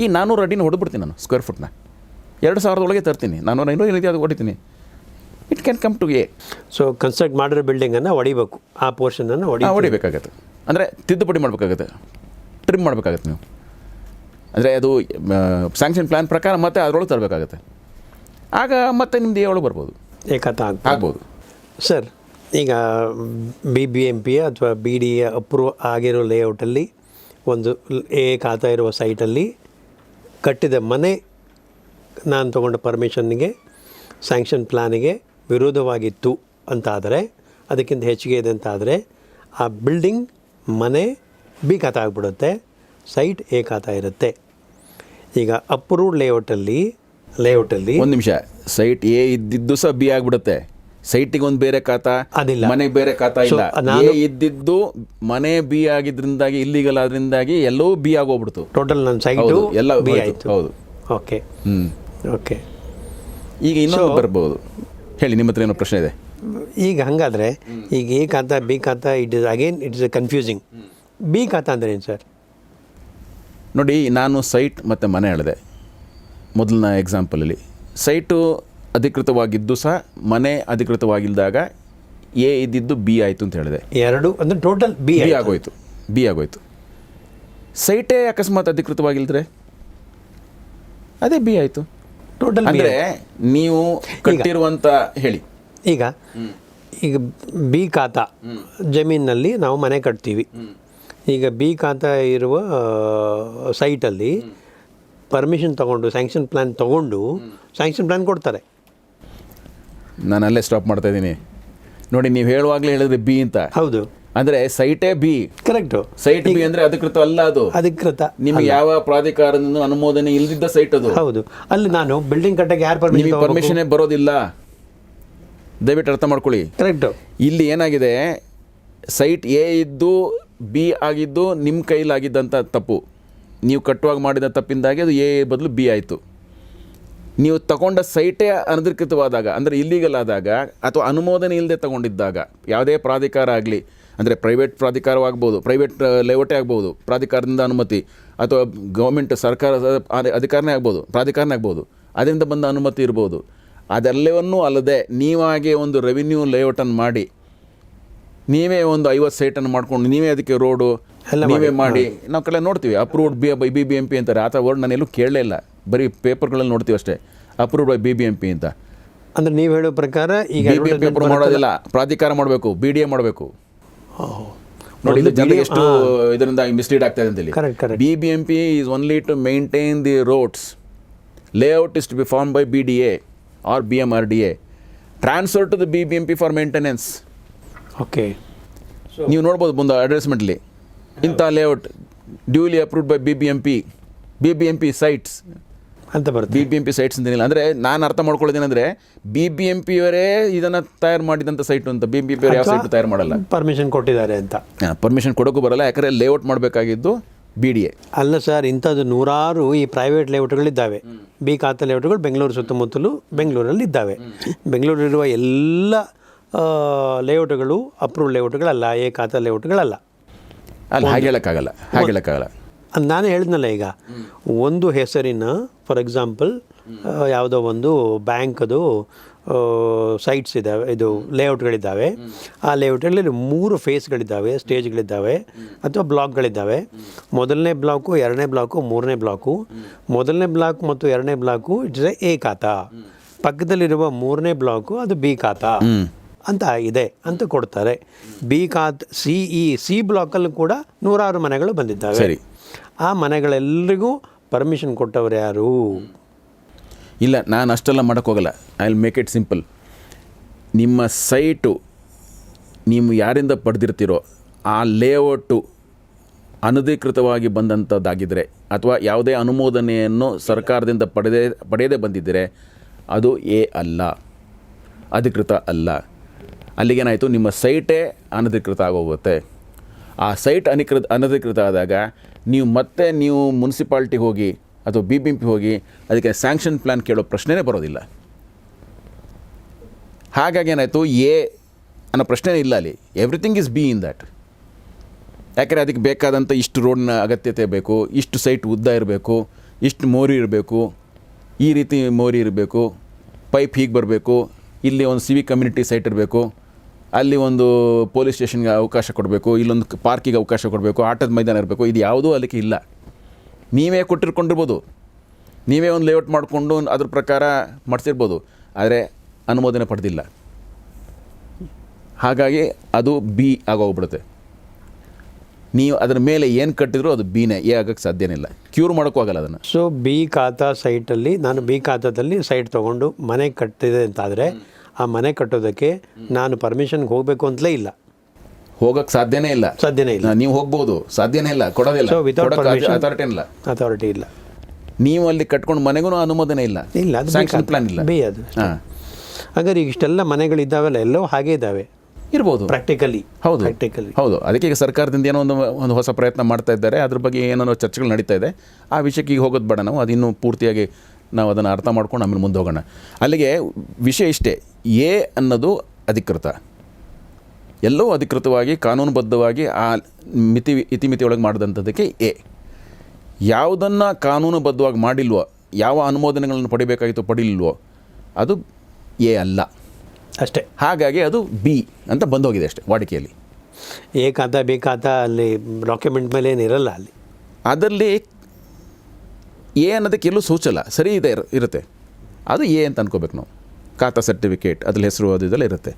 ಈ ನಾನ್ನೂರು ಅಡಿನ ಹೊಡೆದ್ಬಿಡ್ತೀನಿ ನಾನು ಸ್ಕ್ವೇರ್ ಫುಟ್ನ ಎರಡು ಸಾವಿರದೊಳಗೆ ತರ್ತೀನಿ ನಾನು ಐನೂರು ಏನಿದೆ ಅದು ಹೊಡಿತೀನಿ. It can come to a so construct ಮಾಡಿರೋ ಬಿಲ್ಡಿಂಗನ್ನು ಹೊಡಿಬೇಕು. ಆ ಪೋರ್ಷನನ್ನು ಹೊಡಿ ಹೊಡಿಬೇಕಾಗತ್ತೆ. ಅಂದರೆ ತಿದ್ದುಪಡಿ ಮಾಡಬೇಕಾಗತ್ತೆ. ಟ್ರಿಮ್ ಮಾಡಬೇಕಾಗತ್ತೆ ನೀವು. ಅಂದರೆ ಅದು ಸ್ಯಾಂಕ್ಷನ್ ಪ್ಲ್ಯಾನ್ ಪ್ರಕಾರ ಮತ್ತೆ ಅದರೊಳಗೆ ತರಬೇಕಾಗತ್ತೆ. ಆಗ ಮತ್ತೆ ನಿಮ್ದು ಏಳು ಒಳಗೆ ಬರ್ಬೋದು. ಏಕತ ಆಗ್ಬೋದು. ಸರ್ ಈಗ ಬಿ ಬಿ ಎಂ ಪಿ ಅಥವಾ ಬಿ ಡಿ ಎ ಅಪ್ರೂವ್ ಆಗಿರೋ ಲೇಔಟಲ್ಲಿ ಒಂದು ಎ ಖಾತಾ ಇರುವ ಸೈಟಲ್ಲಿ ಕಟ್ಟಿದ ಮನೆ ನಾನು ತಗೊಂಡ ಪರ್ಮಿಷನ್ನಿಗೆ ಸ್ಯಾಂಕ್ಷನ್ ಪ್ಲ್ಯಾನಿಗೆ ವಿರೋಧವಾಗಿತ್ತು ಅಂತಾದರೆ, ಅದಕ್ಕಿಂತ ಹೆಚ್ಚಿಗೆ ಇದೆ ಅಂತಾದರೆ, ಆ ಬಿಲ್ಡಿಂಗ್ ಮನೆ ಬಿ ಖಾತಾ ಆಗಿಬಿಡುತ್ತೆ ಸೈಟ್ ಎ ಖಾತಾ ಇರುತ್ತೆ. ಈಗ ಅಪ್ರೂವ್ಡ್ ಲೇಔಟಲ್ಲಿ ಲೇಔಟಲ್ಲಿ ಒಂದು ನಿಮಿಷ ಸೈಟ್ ಎ ಇದ್ದಿದ್ದು ಸಹ ಬಿ ಆಗ್ಬಿಡುತ್ತೆ. ಸೈಟಿಗೆ ಒಂದು ಬೇರೆ ಖಾತಾ ಅದಿಲ್ಲ. ಮನೆಗೆ ಬೇರೆ ಖಾತಾ ಇಲ್ಲ. ನಾನು- ಇದ್ದಿದ್ದು ಮನೆ ಬಿ ಆಗಿದ್ರಿಂದಾಗಿ ಇಲ್ಲಿಗಲ್ ಆದ್ರಿಂದಾಗಿ ಎಲ್ಲವೂ ಬಿ ಆಗೋಗ್ಬಿಡ್ತು. ಟೋಟಲ್ ನನ್ನ ಸೈಟ್ ಎಲ್ಲ ಬಿ ಆಯ್ತು ಆಯಿತು. ಹೌದು. ಓಕೆ ಹ್ಞೂ ಓಕೆ ಈಗ ಇನ್ನೊಂದು ಬರ್ಬೋದು. ಹೇಳಿ ನಿಮ್ಮ ಹತ್ರ ಏನೋ ಪ್ರಶ್ನೆ ಇದೆ. ಈಗ ಹಂಗಾದ್ರೆ ಈಗ A khata B khata it is again it is confusing B khata ಅಂದ್ರೆ ಏನು ಸರ್? ನೋಡಿ ನಾನು ಸೈಟ್ ಮತ್ತು ಮನೆ ಹೇಳಿದೆ ಮೊದಲನ ಎಕ್ಸಾಂಪಲಲ್ಲಿ ಸೈಟು ಅಧಿಕೃತವಾಗಿದ್ದು ಸಹ ಮನೆ ಅಧಿಕೃತವಾಗಿಲ್ದಾಗ ಎ ಇದ್ದಿದ್ದು ಬಿ ಆಯಿತು ಅಂತ ಹೇಳಿದೆ. ಎರಡು ಅಂದರೆ ಟೋಟಲ್ ಬಿ ಬಿ ಆಗೋಯ್ತು ಬಿ ಆಗೋಯ್ತು. ಸೈಟೇ ಅಕಸ್ಮಾತ್ ಅಧಿಕೃತವಾಗಿಲ್ದ್ರೆ ಅದೇ ಬಿ ಆಯಿತು. ಟೋಟಲ್ ಅಂದರೆ ನೀವು ಕಟ್ಟಿರುವಂಥ ಹೇಳಿ. ಈಗ ಈಗ ಬಿ ಖಾತಾ ಜಮೀನಲ್ಲಿ ನಾವು ಮನೆ ಕಟ್ತೀವಿ. ಈಗ ಬಿ ಖಾತಾ ಇರುವ ಸೈಟಲ್ಲಿ ಪರ್ಮಿಷನ್ ತಗೊಂಡು ಸ್ಯಾಂಕ್ಷನ್ ಪ್ಲ್ಯಾನ್ ತಗೊಂಡು ಸ್ಯಾಂಕ್ಷನ್ ಪ್ಲ್ಯಾನ್ ಕೊಡ್ತಾರೆ. ನಾನು ಅಲ್ಲೇ ಸ್ಟಾಪ್ ಮಾಡ್ತಾ ಇದ್ದೀನಿ. ನೋಡಿ ನೀವು ಹೇಳುವಾಗಲೇ ಹೇಳಿದ್ರೆ ಬಿ ಅಂತ. ಹೌದು. ಅಂದ್ರೆ ಸೈಟೇ ಬಿ ಕರೆಕ್ಟ್ ಸೈಟ್ ಬಿ ಅಂದ್ರೆ ಅಧಿಕೃತ ಅಲ್ಲ ಅದು. ಅಧಿಕೃತ ನಿಮ್ಗೆ ಯಾವ ಪ್ರಾಧಿಕಾರದಿಂದ ಅನುಮೋದನೆ ಇಲ್ದಿದ್ದ ಸೈಟ್ ಅದು. ಹೌದು. ಅಲ್ಲಿ ನಾನು ಬಿಲ್ಡಿಂಗ್ ಕಟ್ಟಕ್ಕೆ ಯಾರು ಪರ್ಮಿಷನ್ ಪರ್ಮಿಷನೇ ಬರೋದಿಲ್ಲ. ದಯವಿಟ್ಟು ಅರ್ಥ ಮಾಡ್ಕೊಳ್ಳಿ. ಕರೆಕ್ಟ್ ಇಲ್ಲಿ ಏನಾಗಿದೆ? ಸೈಟ್ ಎ ಇದ್ದು ಬಿ ಆಗಿದ್ದು ನಿಮ್ಮ ಕೈಲಾಗಿದ್ದಂಥ ತಪ್ಪು. ನೀವು ಕಟ್ಟುವಾಗ ಮಾಡಿದ ತಪ್ಪಿಂದಾಗಿ ಅದು ಎ ಬದಲು ಬಿ ಆಯಿತು. ನೀವು ತಗೊಂಡ ಸೈಟೇ ಅನಧಿಕೃತವಾದಾಗ ಅಂದರೆ ಇಲ್ಲೀಗಲ್ ಆದಾಗ ಅಥವಾ ಅನುಮೋದನೆ ಇಲ್ಲದೆ ತಗೊಂಡಿದ್ದಾಗ ಯಾವುದೇ ಪ್ರಾಧಿಕಾರ ಆಗಲಿ ಅಂದರೆ ಪ್ರೈವೇಟ್ ಪ್ರಾಧಿಕಾರವಾಗ್ಬೋದು ಪ್ರೈವೇಟ್ ಲೇಔಟೇ ಆಗ್ಬೋದು ಪ್ರಾಧಿಕಾರದಿಂದ ಅನುಮತಿ ಅಥವಾ ಗೌರ್ಮೆಂಟ್ ಸರ್ಕಾರ ಅಧಿ- ಅಧಿಕಾರನೇ ಆಗ್ಬೋದು ಪ್ರಾಧಿಕಾರನೇ ಆಗ್ಬೋದು ಅದರಿಂದ ಬಂದ ಅನುಮತಿ ಇರ್ಬೋದು ಅದೆಲ್ಲವನ್ನೂ ಅಲ್ಲದೆ ನೀವಾಗೆ ಒಂದು ರೆವಿನ್ಯೂ ಲೇಔಟನ್ನು ಮಾಡಿ ನೀವೇ ಒಂದು ಐವತ್ತು ಸೈಟನ್ನು ಮಾಡ್ಕೊಂಡು ನೀವೇ ಅದಕ್ಕೆ ರೋಡು ಎಲ್ಲ ನೀವೇ ಮಾಡಿ ನಾವು ಕಡೆ ನೋಡ್ತೀವಿ approved B by B B M P ಅಂತಾರೆ ಆ ಥರ ವರ್ಡ್ ನಾನು ಎಲ್ಲೂ ಕೇಳಲೇ ಇಲ್ಲ. ಬರೀ ಪೇಪರ್ಗಳಲ್ಲಿ ನೋಡ್ತೀವಿ ಅಷ್ಟೇ approved by B B M P ಅಂತ. ಅಂದರೆ ನೀವು ಹೇಳೋ ಪ್ರಕಾರ ಈಗ B B M P approve ಮಾಡೋದಿಲ್ಲ ಪ್ರಾಧಿಕಾರ ಮಾಡಬೇಕು ಬಿ ಡಿ ಎ ಮಾಡಬೇಕು. ಓಹ್. ನೋಡಿ ಜನರಿಗೆ ಎಷ್ಟು ಇದರಿಂದ ಮಿಸ್ಲೀಡ್ ಆಗ್ತಾ ಇದೆ ಅಂತೇಳಿ. B B M P is only to maintain the roads layout is to be form by B D A R B M R D A transfer to the B B M P for maintenance okay ನೀವು ನೋಡ್ಬೋದು ಮುಂದೆ ಅಡ್ರೆಸ್ಮೆಂಟ್ಲಿ ಇಂಥ layout duly approved by B B M P B B M P sites ಅಂತ ಬರುತ್ತೆ. B B M P sites ಅಂತೇನಿಲ್ಲ ಅಂದರೆ ನಾನು ಅರ್ಥ ಮಾಡ್ಕೊಳ್ಳೋದೇನೆಂದರೆ ಬಿ ಬಿ ಎಂ ಪಿಯವರೇ ಇದನ್ನು ತಯಾರು ಮಾಡಿದಂಥ ಸೈಟು ಅಂತ ಬಿ ಬಿ ಎಂ ಪಿ ಯಾವ ಸೈಟ್ ತಯಾರು ಮಾಡಲ್ಲ. ಪರ್ಮಿಷನ್ ಕೊಟ್ಟಿದ್ದಾರೆ ಅಂತ. ಪರ್ಮಿಷನ್ ಕೊಡೋಕ್ಕೂ ಬರಲ್ಲ ಯಾಕಂದರೆ ಲೇಔಟ್ ಮಾಡಬೇಕಾಗಿದ್ದು ಬಿ ಡಿ ಎ ಅಲ್ಲ ಸರ್ ಇಂಥದ್ದು ನೂರಾರು ಈ ಪ್ರೈವೇಟ್ ಲೇಔಟ್ಗಳಿದ್ದಾವೆ ಬಿ ಖಾತೆ ಲೇಔಟ್ಗಳು ಬೆಂಗಳೂರು ಸುತ್ತಮುತ್ತಲು ಬೆಂಗಳೂರಲ್ಲಿ ಇದ್ದಾವೆ. ಬೆಂಗಳೂರಿರುವ ಎಲ್ಲ ಲೇಔಟ್ಗಳು ಅಪ್ರೂವ್ ಲೇಔಟ್ಗಳಲ್ಲ ಎ ಖಾತೆ ಲೇಔಟ್ಗಳಲ್ಲ ಅಲ್ಲಿ ಹಾಗೆ ಹೇಳೋಕ್ಕಾಗಲ್ಲ ಹಾಗೆ ಹೇಳೋಕ್ಕಾಗಲ್ಲ. ನಾನು ಹೇಳಿದ್ನಲ್ಲ ಈಗ. ಒಂದು ಹೆಸರಿನ ಫಾರ್ ಎಕ್ಸಾಂಪಲ್ ಯಾವುದೋ ಒಂದು ಬ್ಯಾಂಕದು ಸೈಟ್ಸ್ ಇದ್ದಾವೆ ಇದು ಲೇಔಟ್ಗಳಿದ್ದಾವೆ ಆ ಲೇಔಟಲ್ಲಿ ಮೂರು ಫೇಸ್ಗಳಿದ್ದಾವೆ ಸ್ಟೇಜ್ಗಳಿದ್ದಾವೆ ಅಥವಾ ಬ್ಲಾಕ್ಗಳಿದ್ದಾವೆ ಮೊದಲನೇ ಬ್ಲಾಕು ಎರಡನೇ ಬ್ಲಾಕು ಮೂರನೇ ಬ್ಲಾಕು ಮೊದಲನೇ ಬ್ಲಾಕ್ ಮತ್ತು ಎರಡನೇ ಬ್ಲಾಕು ಇಟ್ಸ್ ಎ ಖಾತಾ ಪಕ್ಕದಲ್ಲಿರುವ ಮೂರನೇ ಬ್ಲಾಕು ಅದು ಬಿ ಖಾತಾ. ಅಂತ ಇದೆ, ಅಂತ ಕೊಡ್ತಾರೆ. B khata, C E, C ಬ್ಲಾಕಲ್ಲೂ ಕೂಡ ನೂರಾರು ಮನೆಗಳು ಬಂದಿದ್ದಾವೆ. ಆ ಮನೆಗಳೆಲ್ಲರಿಗೂ ಪರ್ಮಿಷನ್ ಕೊಟ್ಟವರು ಯಾರು? ಇಲ್ಲ, ನಾನು ಅಷ್ಟೆಲ್ಲ ಮಾಡೋಕ್ಕೋಗಲ್ಲ I will make it simple ನಿಮ್ಮ ಸೈಟು ನೀವು ಯಾರಿಂದ ಪಡೆದಿರ್ತೀರೋ ಆ ಲೇಔಟು ಅನಧಿಕೃತವಾಗಿ ಬಂದಂಥದ್ದಾಗಿದ್ದರೆ ಅಥವಾ ಯಾವುದೇ ಅನುಮೋದನೆಯನ್ನು ಸರ್ಕಾರದಿಂದ ಪಡೆದೇ, ಪಡೆಯದೇ ಬಂದಿದ್ದರೆ ಅದು ಎ ಅಲ್ಲ, ಅಧಿಕೃತ ಅಲ್ಲ. ಅಲ್ಲಿಗೇನಾಯಿತು ನಿಮ್ಮ ಸೈಟೇ ಅನಧಿಕೃತ ಆಗೋಗುತ್ತೆ. ಆ ಸೈಟ್ ಅನಿಕೃತ, ಅನಧಿಕೃತ ಆದಾಗ ನೀವು ಮತ್ತೆ ನೀವು ಮುನ್ಸಿಪಾಲ್ಟಿಗೆ ಹೋಗಿ ಅಥವಾ ಬಿ ಬಿ ಪಿ ಹೋಗಿ ಅದಕ್ಕೆ ಸ್ಯಾಂಕ್ಷನ್ ಪ್ಲ್ಯಾನ್ ಕೇಳೋ ಪ್ರಶ್ನೆನೇ ಬರೋದಿಲ್ಲ. ಹಾಗಾಗಿ ಏನಾಯಿತು? ಎ ಅನ್ನೋ ಪ್ರಶ್ನೆನೇ ಇಲ್ಲ ಅಲ್ಲಿ. Everything is B in that ಯಾಕಂದರೆ ಅದಕ್ಕೆ ಬೇಕಾದಂಥ ಇಷ್ಟು ರೋಡ್ನ ಅಗತ್ಯತೆ ಬೇಕು, ಇಷ್ಟು ಸೈಟ್ ಉದ್ದ ಇರಬೇಕು, ಇಷ್ಟು ಮೋರಿ ಇರಬೇಕು, ಈ ರೀತಿ ಮೋರಿ ಇರಬೇಕು ಪೈಪ್ ಹೀಗೆ ಬರಬೇಕು, ಇಲ್ಲಿ ಒಂದು ಸಿವಿ ಕಮ್ಯುನಿಟಿ ಸೈಟ್ ಇರಬೇಕು ಅಲ್ಲಿ ಒಂದು ಪೊಲೀಸ್ ಸ್ಟೇಷನ್ಗೆ ಅವಕಾಶ ಕೊಡಬೇಕು, ಇಲ್ಲೊಂದು ಪಾರ್ಕಿಗೆ ಅವಕಾಶ ಕೊಡಬೇಕು, ಆಟದ ಮೈದಾನ ಇರಬೇಕು, ಇದು ಯಾವುದೂ ಅಲ್ಲಿಗೆ ಇಲ್ಲ. ನೀವೇ ಕೊಟ್ಟಿರ್ಕೊಂಡಿರ್ಬೋದು. ನೀವೇ ಒಂದು ಲೇಔಟ್ ಮಾಡಿಕೊಂಡು ಅದ್ರ ಪ್ರಕಾರ ಮಾಡಿಸಿರ್ಬೋದು. ಆದರೆ ಅನುಮೋದನೆ ಪಡೆದಿಲ್ಲ. ಹಾಗಾಗಿ ಅದು ಬಿ ಆಗೋಗ್ಬಿಡುತ್ತೆ. ನೀವು ಅದರ ಮೇಲೆ ಏನು ಕಟ್ಟಿದ್ರು ಅದು ಬಿನೇ ಎ ಆಗೋಕ್ಕೆ ಸಾಧ್ಯನಿಲ್ಲ. ಕ್ಯೂರ್ ಮಾಡೋಕ್ಕೂ ಆಗಲ್ಲ ಅದನ್ನು. ಸೊ ಬಿ ಖಾತಾ ಸೈಟಲ್ಲಿ ನಾನು ಬಿ ಖಾತಾದಲ್ಲಿ ಸೈಟ್ ತೊಗೊಂಡು ಮನೆ ಕಟ್ಟಿದೆ ಅಂತಾದರೆ ಆ ಮನೆ ಕಟ್ಟೋದಕ್ಕೆ ನಾನು ಪರ್ಮಿಷನ್ಗೆ ಹೋಗಬೇಕು ಅಂತಲೇ ಇಲ್ಲ. ಹೋಗಕ್ಕೆ ಸಾಧ್ಯನೇ ಇಲ್ಲ. ಸಾಧ್ಯನೇ ಇಲ್ಲ. ನೀವು ಹೋಗ್ಬೋದು. ಸಾಧ್ಯನೇ ಇಲ್ಲ ಕೊಡೋದಿಲ್ಲ. So, without permission- ಅಥಾರಿಟಿ ಇಲ್ಲ. ಅಥಾರಿಟಿ ಇಲ್ಲ. ನೀವು ಅಲ್ಲಿ ಕಟ್ಕೊಂಡು ಮನೆಗೂ ಅನುಮೋದನೆ ಇಲ್ಲ. ಇಲ್ಲ ಅದು ಸ್ಯಾಂಕ್ಷನ್ ಪ್ಲಾನ್ ಇಲ್ಲ. ಬೇ ಅದು ಹಾಂ. ಹಾಗಾದ್ರೆ ಈಗ ಇಷ್ಟೆಲ್ಲ ಮನೆಗಳಿದ್ದಾವೆಲ್ಲ ಎಲ್ಲವೂ ಹಾಗೇ ಇದ್ದಾವೆ. ಇರ್ಬೋದು. ಪ್ರಾಕ್ಟಿಕಲಿ ಹೌದು. ಪ್ರಾಕ್ಟಿಕಲಿ ಹೌದು. ಅದಕ್ಕೆ ಈಗ ಸರ್ಕಾರದಿಂದ ಏನೋ ಒಂದು ಒಂದು ಹೊಸ ಪ್ರಯತ್ನ ಮಾಡ್ತಾ ಇದ್ದಾರೆ. ಅದ್ರ ಬಗ್ಗೆ ಏನೋ ಚರ್ಚೆಗಳು ನಡೀತಾ ಇದೆ. ಆ ವಿಷಯಕ್ಕೆ ಈಗ ಹೋಗೋದು ಬೇಡ ನಾವು. ಅದಿನ್ನೂ ಪೂರ್ತಿಯಾಗಿ ನಾವು ಅದನ್ನು ಅರ್ಥ ಮಾಡ್ಕೊಂಡು ಆಮೇಲೆ ಮುಂದೆ ಹೋಗೋಣ. ಅಲ್ಲಿಗೆ ವಿಷಯ ಇಷ್ಟೇ ಎ ಅನ್ನೋದು ಅಧಿಕೃತ. ಎಲ್ಲವೂ ಅಧಿಕೃತವಾಗಿ ಕಾನೂನುಬದ್ಧವಾಗಿ ಆ ಮಿತಿ ಇತಿಮಿತಿಯೊಳಗೆ ಮಾಡಿದಂಥದ್ದಕ್ಕೆ ಎ. ಯಾವುದನ್ನು ಕಾನೂನುಬದ್ಧವಾಗಿ ಮಾಡಿಲ್ವೋ ಯಾವ ಅನುಮೋದನೆಗಳನ್ನು ಪಡಿಬೇಕಾಗಿತ್ತು ಪಡಿಲ್ವೋ ಅದು ಎ ಅಲ್ಲ. ಅಷ್ಟೇ. ಹಾಗಾಗಿ ಅದು ಬಿ ಅಂತ ಬಂದೋಗಿದೆ ಅಷ್ಟೇ ವಾಡಿಕೆಯಲ್ಲಿ. ಎ ಖಾತಾ ಬಿ ಖಾತಾ ಅಲ್ಲಿ ಡಾಕ್ಯುಮೆಂಟ್ ಮೇಲೆ ಏನಿರಲ್ಲ ಅಲ್ಲಿ. ಅದರಲ್ಲಿ ಎ ಅನ್ನೋದಕ್ಕೆ ಎಲ್ಲೂ ಸೂಚಲ್ಲ ಸರಿ ಇದೆ ಇರ್- ಇರುತ್ತೆ. ಅದು ಎ ಅಂತ ಅನ್ಕೋಬೇಕು ನಾವು. ಖಾತಾ ಸರ್ಟಿಫಿಕೇಟ್ ಅದ್ರಲ್ಲಿ ಹೆಸರು ಅದು ಇದೆಲ್ಲ ಇರುತ್ತೆ.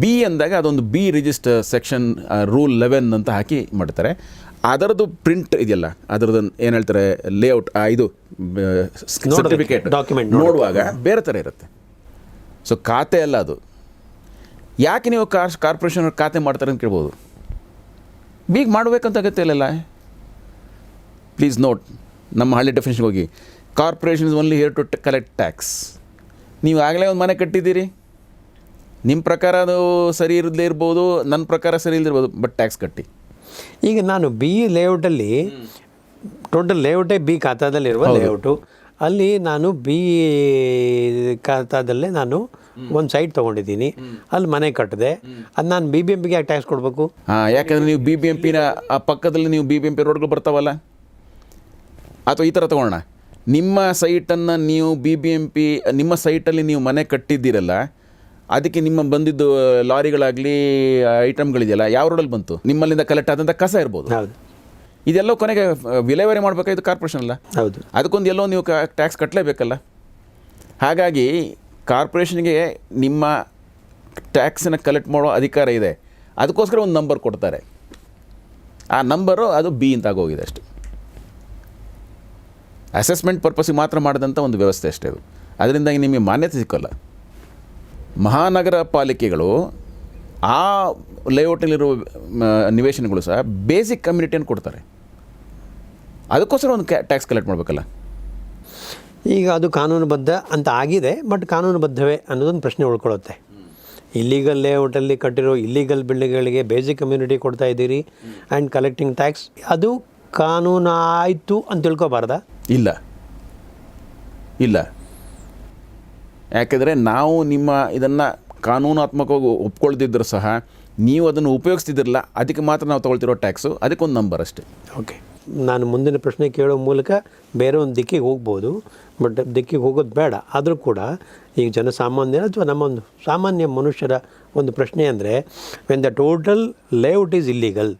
ಬಿ ಅಂದಾಗ ಅದೊಂದು B register section rule eleven ಅಂತ ಹಾಕಿ ಮಾಡ್ತಾರೆ. ಅದರದ್ದು ಪ್ರಿಂಟ್ ಇದೆಯಲ್ಲ ಅದರದ್ದು ಏನು ಹೇಳ್ತಾರೆ ಲೇಔಟ್ ಇದು ಸರ್ಟಿಫಿಕೇಟ್ ಡಾಕ್ಯುಮೆಂಟ್ ನೋಡುವಾಗ ಬೇರೆ ಥರ ಇರುತ್ತೆ. ಸೊ ಖಾತೆ ಅಲ್ಲ ಅದು. ಯಾಕೆ ನೀವು ಕಾರ್ ಕಾರ್ಪೊರೇಷನ್ ಖಾತೆ ಮಾಡ್ತಾರೆ ಅಂತ ಕೇಳ್ಬೋದು. ಬೀಗ ಮಾಡಬೇಕಂತ ಅಗತ್ಯ ಇಲ್ಲಲ್ಲ ಪ್ಲೀಸ್ ನೋಟ್ ನಮ್ಮ ಹಳ್ಳಿ ಡೆಫಿನೇಷನ್ಗೆ ಹೋಗಿ corporation is only here to collect tax ನೀವು ಆಗಲೇ ಒಂದು ಮನೆ ಕಟ್ಟಿದ್ದೀರಿ. ನಿಮ್ಮ ಪ್ರಕಾರ ಅದು ಸರಿ ಇರದೇ ಇರ್ಬೋದು ನನ್ನ ಪ್ರಕಾರ ಸರಿ ಇಲ್ದಿರ್ಬೋದು ಬಟ್ ಟ್ಯಾಕ್ಸ್ ಕಟ್ಟಿ. ಈಗ ನಾನು ಬಿ ಲೇಔಟಲ್ಲಿ ಟೋಟಲ್ ಲೇಔಟೇ ಬಿ ಖಾತಾದಲ್ಲಿರುವ ಲೇಔಟು ಅಲ್ಲಿ ನಾನು ಬಿ ಖಾತಾದಲ್ಲೇ ನಾನು ಒಂದು ಸೈಟ್ ತೊಗೊಂಡಿದ್ದೀನಿ. ಅಲ್ಲಿ ಮನೆ ಕಟ್ಟಿದೆ. ಅದು ನಾನು ಬಿ ಬಿ ಎಂ ಪಿಗೆ ಯಾಕೆ ಟ್ಯಾಕ್ಸ್ ಕೊಡಬೇಕು? ಹಾಂ ಯಾಕಂದರೆ ನೀವು ಬಿ ಬಿ ಎಂ ಪಿನ ಆ ಪಕ್ಕದಲ್ಲಿ ನೀವು ಬಿ ಬಿ ಎಂ ಪಿ ರೋಡ್ಗಳು ಬರ್ತಾವಲ್ಲ? ಅಥವಾ ಈ ಥರ ತೊಗೊಳ್ಳೋಣ. ನಿಮ್ಮ ಸೈಟನ್ನು ನೀವು ಬಿ ಬಿ ಎಂ ಪಿ ನಿಮ್ಮ ಸೈಟಲ್ಲಿ ನೀವು ಮನೆ ಕಟ್ಟಿದ್ದೀರಲ್ಲ ಅದಕ್ಕೆ ನಿಮ್ಮ ಬಂದಿದ್ದು ಲಾರಿಗಳಾಗಲಿ ಐಟಮ್ಗಳಿದೆಯಲ್ಲ ಯಾವ ರೋಡಲ್ಲಿ ಬಂತು? ನಿಮ್ಮಲ್ಲಿಂದ ಕಲೆಕ್ಟ್ ಆದಂಥ ಕಸ ಇರ್ಬೋದು. ಹೌದು. ಇದೆಲ್ಲ ಕೊನೆಗೆ ವಿಲೇವರಿ ವಿಲೇವಾರಿ ಮಾಡಬೇಕಾಯ್ತು ಕಾರ್ಪೊರೇಷನ್ ಅಲ್ಲ. ಹೌದು. ಅದಕ್ಕೊಂದು ಎಲ್ಲೋ ನೀವು ಟ್ಯಾಕ್ಸ್ ಕಟ್ಟಲೇಬೇಕಲ್ಲ ಹಾಗಾಗಿ ಕಾರ್ಪೊರೇಷನ್ಗೆ ನಿಮ್ಮ ಟ್ಯಾಕ್ಸನ್ನು ಕಲೆಕ್ಟ್ ಮಾಡೋ ಅಧಿಕಾರ ಇದೆ. ಅದಕ್ಕೋಸ್ಕರ ಒಂದು ನಂಬರ್ ಕೊಡ್ತಾರೆ. ಆ ನಂಬರು ಅದು ಬಿ ಅಂತ ಆಗೋಗಿದೆ ಅಷ್ಟೆ. ಅಸೆಸ್ಮೆಂಟ್ ಪರ್ಪಸ್ಗೆ ಮಾತ್ರ ಮಾಡಿದಂಥ ಒಂದು ವ್ಯವಸ್ಥೆ ಅಷ್ಟೇ ಅದು. ಅದರಿಂದಾಗಿ ನಿಮಗೆ ಮಾನ್ಯತೆ ಸಿಕ್ಕಲ್ಲ. ಮಹಾನಗರ ಪಾಲಿಕೆಗಳು ಆ ಲೇಔಟಲ್ಲಿರೋ ಮ, ನಿವೇಶನಗಳು ಸಹ ಬೇಸಿಕ್ ಕಮ್ಯುನಿಟಿಯನ್ನು ಕೊಡ್ತಾರೆ. ಅದಕ್ಕೋಸ್ಕರ ಒಂದು ಟ್ಯಾಕ್ಸ್ ಕಲೆಕ್ಟ್ ಮಾಡಬೇಕಲ್ಲ. ಈಗ ಅದು ಕಾನೂನುಬದ್ಧ ಅಂತ ಆಗಿದೆ ಬಟ್ ಕಾನೂನುಬದ್ಧವೇ ಅನ್ನೋದೊಂದು ಪ್ರಶ್ನೆ ಉಳ್ಕೊಳ್ಳುತ್ತೆ. ಇಲ್ಲಿಗಲ್ ಲೇಔಟಲ್ಲಿ ಕಟ್ಟಿರೋ ಇಲ್ಲಿಗಲ್ ಬಿಲ್ಡಿಂಗ್ಗಳಿಗೆ ಬೇಸಿಕ್ ಕಮ್ಯುನಿಟಿ ಕೊಡ್ತಾ ಇದ್ದೀರಿ ಆ್ಯಂಡ್ ಕಲೆಕ್ಟಿಂಗ್ ಟ್ಯಾಕ್ಸ್ ಅದು ಕಾನೂನಾಯಿತು ಅಂತ ತಿಳ್ಕೊಬಾರ್ದಾ? ಇಲ್ಲ. ಇಲ್ಲ. ಯಾಕೆಂದರೆ ನಾವು ನಿಮ್ಮ ಇದನ್ನು ಕಾನೂನಾತ್ಮಕವಾಗಿ ಒಪ್ಕೊಳ್ದಿದ್ದರೂ ಸಹ ನೀವು ಅದನ್ನು ಉಪಯೋಗಿಸ್ತಿದ್ದಿರಲ್ಲ, ಅದಕ್ಕೆ ಮಾತ್ರ ನಾವು ತೊಗೊಳ್ತಿರೋ ಟ್ಯಾಕ್ಸು, ಅದಕ್ಕೊಂದು ನಂಬರ್ ಅಷ್ಟೇ. ಓಕೆ ನಾನು ಮುಂದಿನ ಪ್ರಶ್ನೆ ಕೇಳೋ ಮೂಲಕ ಬೇರೆ ಒಂದು ದಿಕ್ಕಿಗೆ ಹೋಗ್ಬೋದು, ಬಟ್ ದಿಕ್ಕಿಗೆ ಹೋಗೋದು ಬೇಡ. ಆದರೂ ಕೂಡ ಈಗ ಜನಸಾಮಾನ್ಯರ ಅಥವಾ ನಮ್ಮ ಒಂದು ಸಾಮಾನ್ಯ ಮನುಷ್ಯರ ಒಂದು ಪ್ರಶ್ನೆ ಅಂದರೆ when the total layout is illegal